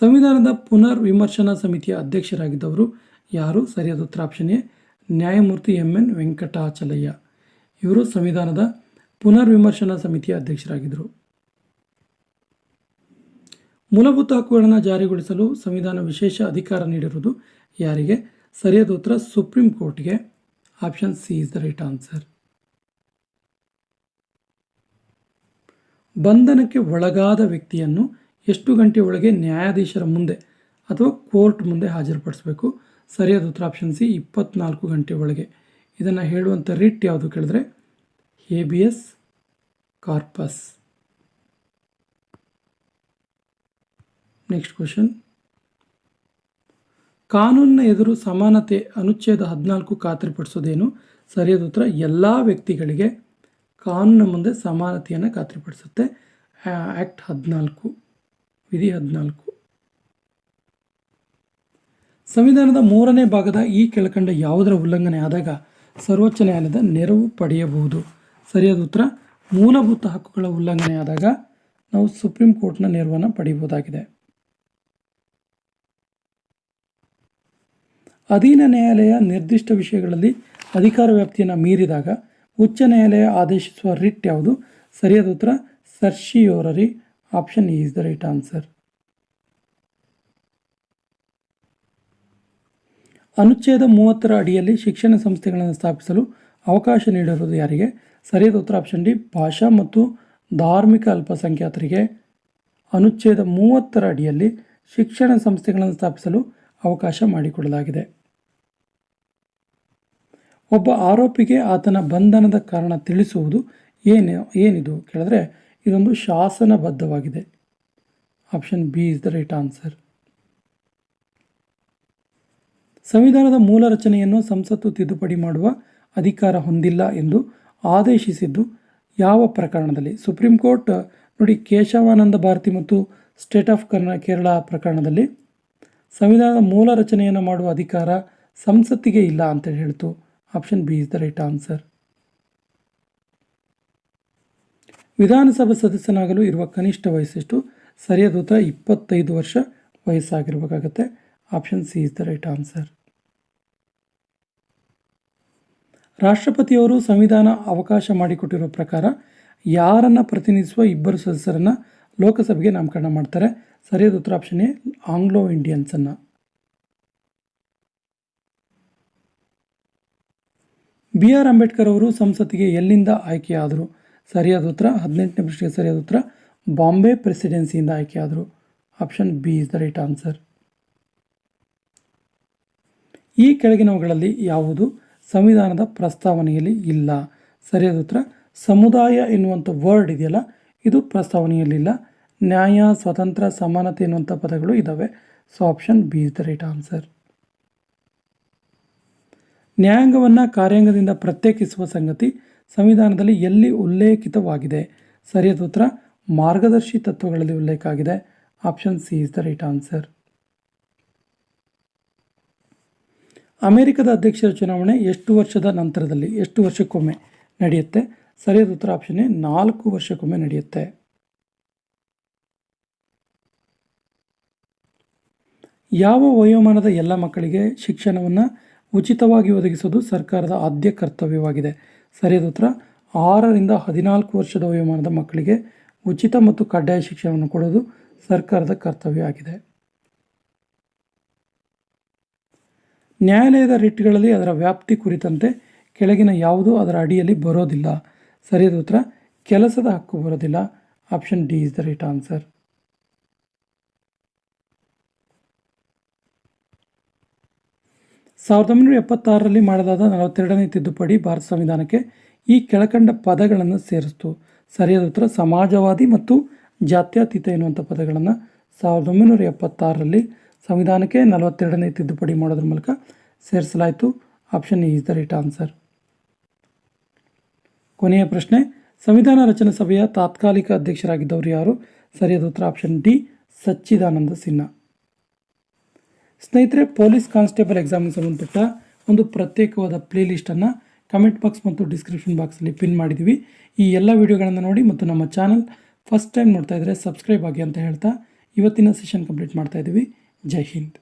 ಸಂವಿಧಾನದ ಪುನರ್ ವಿಮರ್ಶನಾ ಸಮಿತಿಯ ಅಧ್ಯಕ್ಷರಾಗಿದ್ದವರು ಯಾರು? ಸರಿಯಾದ ಉತ್ತರ ಆಪ್ಷನ್ ನ್ಯಾಯಮೂರ್ತಿ ಎಂ ಎನ್ ವೆಂಕಟಾಚಲಯ್ಯ. ಇವರು ಸಂವಿಧಾನದ ಪುನರ್ ವಿಮರ್ಶನಾ ಸಮಿತಿಯ ಅಧ್ಯಕ್ಷರಾಗಿದ್ದರು. ಮೂಲಭೂತ ಹಕ್ಕುಗಳನ್ನು ಜಾರಿಗೊಳಿಸಲು ಸಂವಿಧಾನ ವಿಶೇಷ ಅಧಿಕಾರ ನೀಡಿರುವುದು ಯಾರಿಗೆ? ಸರಿಯಾದ ಉತ್ತರ ಸುಪ್ರೀಂ ಕೋರ್ಟ್ಗೆ. Option C is the right answer ಬಂಧನಕ್ಕೆ ಒಳಗಾದ ವ್ಯಕ್ತಿಯನ್ನು ಎಷ್ಟು ಗಂಟೆ ಒಳಗೆ ನ್ಯಾಯಾಧೀಶರ ಮುಂದೆ ಅಥವಾ ಕೋರ್ಟ್ ಮುಂದೆ ಹಾಜರುಪಡಿಸಬೇಕು? ಸರಿಯಾದ ಉತ್ತರ ಆಪ್ಷನ್ ಸಿ, ಇಪ್ಪತ್ನಾಲ್ಕು ಗಂಟೆ ಒಳಗೆ. ಇದನ್ನು ಹೇಳುವಂಥ ರಿಟ್ ಯಾವುದು ಕೇಳಿದ್ರೆ? Habeas corpus. Next question. ಕಾನೂನಿನ ಎದುರು ಸಮಾನತೆ, ಅನುಚ್ಛೇದ ಹದಿನಾಲ್ಕು ಖಾತ್ರಿಪಡಿಸೋದೇನು? ಸರಿಯಾದ ಉತ್ತರ, ಎಲ್ಲ ವ್ಯಕ್ತಿಗಳಿಗೆ ಕಾನೂನಿನ ಮುಂದೆ ಸಮಾನತೆಯನ್ನು ಖಾತ್ರಿಪಡಿಸುತ್ತೆ. ಆ್ಯಕ್ಟ್ ಹದಿನಾಲ್ಕು. ವಿಧಿ ಹದಿನಾಲ್ಕು. ಸಂವಿಧಾನದ ಮೂರನೇ ಭಾಗದ ಈ ಕೆಳಕಂಡ ಯಾವುದರ ಉಲ್ಲಂಘನೆ ಆದಾಗ ಸರ್ವೋಚ್ಚ ನ್ಯಾಯಾಲಯದ ನೆರವು ಪಡೆಯಬಹುದು? ಸರಿಯಾದ ಉತ್ತರ, ಮೂಲಭೂತ ಹಕ್ಕುಗಳ ಉಲ್ಲಂಘನೆ ಆದಾಗ ನಾವು ಸುಪ್ರೀಂ ಕೋರ್ಟ್ನ ನೆರವನ್ನು ಪಡೆಯಬಹುದಾಗಿದೆ. ಅಧೀನ ನ್ಯಾಯಾಲಯ ನಿರ್ದಿಷ್ಟ ವಿಷಯಗಳಲ್ಲಿ ಅಧಿಕಾರ ವ್ಯಾಪ್ತಿಯನ್ನು ಮೀರಿದಾಗ ಉಚ್ಚ ನ್ಯಾಯಾಲಯ ಆದೇಶಿಸುವ ರಿಟ್ ಯಾವುದು? ಸರಿಯಾದ ಉತ್ತರ certiorari option is the right answer ಅನುಚ್ಛೇದ ಮೂವತ್ತರ ಅಡಿಯಲ್ಲಿ ಶಿಕ್ಷಣ ಸಂಸ್ಥೆಗಳನ್ನು ಸ್ಥಾಪಿಸಲು ಅವಕಾಶ ನೀಡಿರುವುದು ಯಾರಿಗೆ? ಸರಿಯಾದ ಉತ್ತರ ಆಪ್ಷನ್ ಡಿ ಭಾಷಾ ಮತ್ತು ಧಾರ್ಮಿಕ ಅಲ್ಪಸಂಖ್ಯಾತರಿಗೆ. ಅನುಚ್ಛೇದ ಮೂವತ್ತರ ಅಡಿಯಲ್ಲಿ ಶಿಕ್ಷಣ ಸಂಸ್ಥೆಗಳನ್ನು ಸ್ಥಾಪಿಸಲು ಅವಕಾಶ ಮಾಡಿಕೊಡಲಾಗಿದೆ. ಒಬ್ಬ ಆರೋಪಿಗೆ ಆತನ ಬಂಧನದ ಕಾರಣ ತಿಳಿಸುವುದು ಏನು ಏನಿದು? ಕೇಳಿದ್ರೆ ಇದೊಂದು ಶಾಸನಬದ್ಧವಾಗಿದೆ. Option B is the right answer. ಸಂವಿಧಾನದ ಮೂಲ ರಚನೆಯನ್ನು ಸಂಸತ್ತು ತಿದ್ದುಪಡಿ ಮಾಡುವ ಅಧಿಕಾರ ಹೊಂದಿಲ್ಲ ಎಂದು ಆದೇಶಿಸಿದ್ದು ಯಾವ ಪ್ರಕರಣದಲ್ಲಿ? ಸುಪ್ರೀಂ ಕೋರ್ಟ್ ನೋಡಿ ಕೇಶವಾನಂದ ಭಾರತಿ ಮತ್ತು ಸ್ಟೇಟ್ ಆಫ್ ಕರ್ನಾ, ಕೇರಳ ಪ್ರಕರಣದಲ್ಲಿ ಸಂವಿಧಾನದ ಮೂಲ ರಚನೆಯನ್ನು ಮಾಡುವ ಅಧಿಕಾರ ಸಂಸತ್ತಿಗೆ ಇಲ್ಲ ಅಂತ ಹೇಳ್ತು. Option B is the right answer. ವಿಧಾನಸಭಾ ಸದಸ್ಯನಾಗಲು ಇರುವ ಕನಿಷ್ಠ ವಯಸ್ಸೆಷ್ಟು? ಸರಿಯಾದ ಉತ್ತರ ಇಪ್ಪತ್ತೈದು ವರ್ಷ ವಯಸ್ಸಾಗಿರಬೇಕಾಗತ್ತೆ. Option C is the right answer ರಾಷ್ಟ್ರಪತಿಯವರು ಸಂವಿಧಾನ ಅವಕಾಶ ಮಾಡಿಕೊಟ್ಟಿರೋ ಪ್ರಕಾರ ಯಾರನ್ನು ಪ್ರತಿನಿಧಿಸುವ ಇಬ್ಬರು ಸದಸ್ಯರನ್ನು ಲೋಕಸಭೆಗೆ ನಾಮಕರಣ ಮಾಡ್ತಾರೆ. ಸರಿಯಾದ ಉತ್ತರ ಆಪ್ಷನ್ ಎ ಆಂಗ್ಲೋ ಇಂಡಿಯನ್ಸನ್ನು ಬಿ ಆರ್ ಅಂಬೇಡ್ಕರ್ ಅವರು ಸಂಸತ್ತಿಗೆ ಎಲ್ಲಿಂದ ಆಯ್ಕೆಯಾದರು? ಸರಿಯಾದ ಉತ್ತರ, ಹದಿನೆಂಟನೇ ಪ್ರಶ್ನೆಗೆ ಸರಿಯಾದ ಉತ್ತರ, ಬಾಂಬೆ ಪ್ರೆಸಿಡೆನ್ಸಿಯಿಂದ ಆಯ್ಕೆಯಾದರು. Option B is the right answer. ಈ ಕೆಳಗಿನವುಗಳಲ್ಲಿ ಯಾವುದು ಸಂವಿಧಾನದ ಪ್ರಸ್ತಾವನೆಯಲ್ಲಿ ಇಲ್ಲ? ಸರಿಯಾದ ಉತ್ತರ, ಸಮುದಾಯ ಎನ್ನುವಂಥ ವರ್ಡ್ ಇದೆಯಲ್ಲ, ಇದು ಪ್ರಸ್ತಾವನೆಯಲ್ಲಿಲ್ಲ ನ್ಯಾಯ, ಸ್ವತಂತ್ರ, ಸಮಾನತೆ ಎನ್ನುವಂಥ ಪದಗಳು ಇದ್ದಾವೆ so option B is the right answer ನ್ಯಾಯಾಂಗವನ್ನು ಕಾರ್ಯಾಂಗದಿಂದ ಪ್ರತ್ಯೇಕಿಸುವ ಸಂಗತಿ ಸಂವಿಧಾನದಲ್ಲಿ ಎಲ್ಲಿ ಉಲ್ಲೇಖಿತವಾಗಿದೆ? ಸರಿಯಾದ ಉತ್ತರ, ಮಾರ್ಗದರ್ಶಿ ತತ್ವಗಳಲ್ಲಿ ಉಲ್ಲೇಖ ಆಗಿದೆ option C is the right answer. ಅಮೆರಿಕದ ಅಧ್ಯಕ್ಷರ ಚುನಾವಣೆ ಎಷ್ಟು ವರ್ಷದ ನಂತರದಲ್ಲಿ, ಎಷ್ಟು ವರ್ಷಕ್ಕೊಮ್ಮೆ ನಡೆಯುತ್ತೆ? ಸರಿಯಾದ ಉತ್ತರ, ಆಪ್ಷನ್ ಎ, ನಾಲ್ಕು ವರ್ಷಕ್ಕೊಮ್ಮೆ ನಡೆಯುತ್ತೆ. ಯಾವ ವಯೋಮಾನದ ಎಲ್ಲ ಮಕ್ಕಳಿಗೆ ಶಿಕ್ಷಣವನ್ನು ಉಚಿತವಾಗಿ ಒದಗಿಸುವುದು ಸರ್ಕಾರದ ಆದ್ಯ ಕರ್ತವ್ಯವಾಗಿದೆ. ಸರಿಯಾದ ಉತ್ತರ, ಆರರಿಂದ ಹದಿನಾಲ್ಕು ವರ್ಷದ ವಯೋಮಾನದ ಮಕ್ಕಳಿಗೆ ಉಚಿತ ಮತ್ತು ಕಡ್ಡಾಯ ಶಿಕ್ಷಣವನ್ನು ಕೊಡೋದು ಸರ್ಕಾರದ ಕರ್ತವ್ಯ ಆಗಿದೆ. ನ್ಯಾಯಾಲಯದ ರಿಟ್ಗಳಲ್ಲಿ ಅದರ ವ್ಯಾಪ್ತಿ ಕುರಿತಂತೆ ಕೆಳಗಿನ ಯಾವುದೂ ಅದರ ಅಡಿಯಲ್ಲಿ ಬರೋದಿಲ್ಲ. ಸರಿಯಾದ ಉತ್ತರ, ಕೆಲಸದ ಹಕ್ಕು ಬರೋದಿಲ್ಲ. Option D is the right answer. ಸಾವಿರದ ಒಂಬೈನೂರ ಎಪ್ಪತ್ತಾರರಲ್ಲಿ ಮಾಡಲಾದ ನಲವತ್ತೆರಡನೇ ತಿದ್ದುಪಡಿ ಭಾರತ ಸಂವಿಧಾನಕ್ಕೆ ಈ ಕೆಳಕಂಡ ಪದಗಳನ್ನು ಸೇರಿಸ್ತು. ಸರಿಯಾದ ಉತ್ತರ, ಸಮಾಜವಾದಿ ಮತ್ತು ಜಾತ್ಯತೀತ ಎನ್ನುವಂಥ ಪದಗಳನ್ನು ಸಾವಿರದ ಒಂಬೈನೂರ ಎಪ್ಪತ್ತಾರರಲ್ಲಿ ಸಂವಿಧಾನಕ್ಕೆ ನಲವತ್ತೆರಡನೇ ತಿದ್ದುಪಡಿ ಮಾಡೋದ್ರ ಮೂಲಕ ಸೇರಿಸಲಾಯಿತು. Option is the right answer. ಕೊನೆಯ ಪ್ರಶ್ನೆ, ಸಂವಿಧಾನ ರಚನಾ ಸಭೆಯ ತಾತ್ಕಾಲಿಕ ಅಧ್ಯಕ್ಷರಾಗಿದ್ದವರು ಯಾರು? ಸರಿಯಾದ ಉತ್ತರ, ಆಪ್ಷನ್ ಡಿ, ಸಚ್ಚಿದಾನಂದ ಸಿನ್ಹಾ. ಸ್ನೇಹಿತರೆ, ಪೊಲೀಸ್ ಕಾನ್ಸ್ಟೇಬಲ್ ಎಕ್ಸಾಮ್ಗೆ ಸಂಬಂಧಪಟ್ಟ ಒಂದು ಪ್ರತ್ಯೇಕವಾದ ಪ್ಲೇ ಲಿಸ್ಟನ್ನು ಕಮೆಂಟ್ ಬಾಕ್ಸ್ ಮತ್ತು ಡಿಸ್ಕ್ರಿಪ್ಷನ್ ಬಾಕ್ಸಲ್ಲಿ ಪಿನ್ ಮಾಡಿದ್ದೀವಿ ಈ ಎಲ್ಲ ವಿಡಿಯೋಗಳನ್ನು ನೋಡಿ ಮತ್ತು ನಮ್ಮ ಚಾನಲ್ ಫಸ್ಟ್ ಟೈಮ್ ನೋಡ್ತಾ ಇದ್ದರೆ ಸಬ್ಸ್ಕ್ರೈಬ್ ಆಗಿ ಅಂತ ಹೇಳ್ತಾ ಇವತ್ತಿನ ಸೆಷನ್ ಕಂಪ್ಲೀಟ್ ಮಾಡ್ತಾ ಇದ್ದೀವಿ ಜೈ ಹಿಂದ್.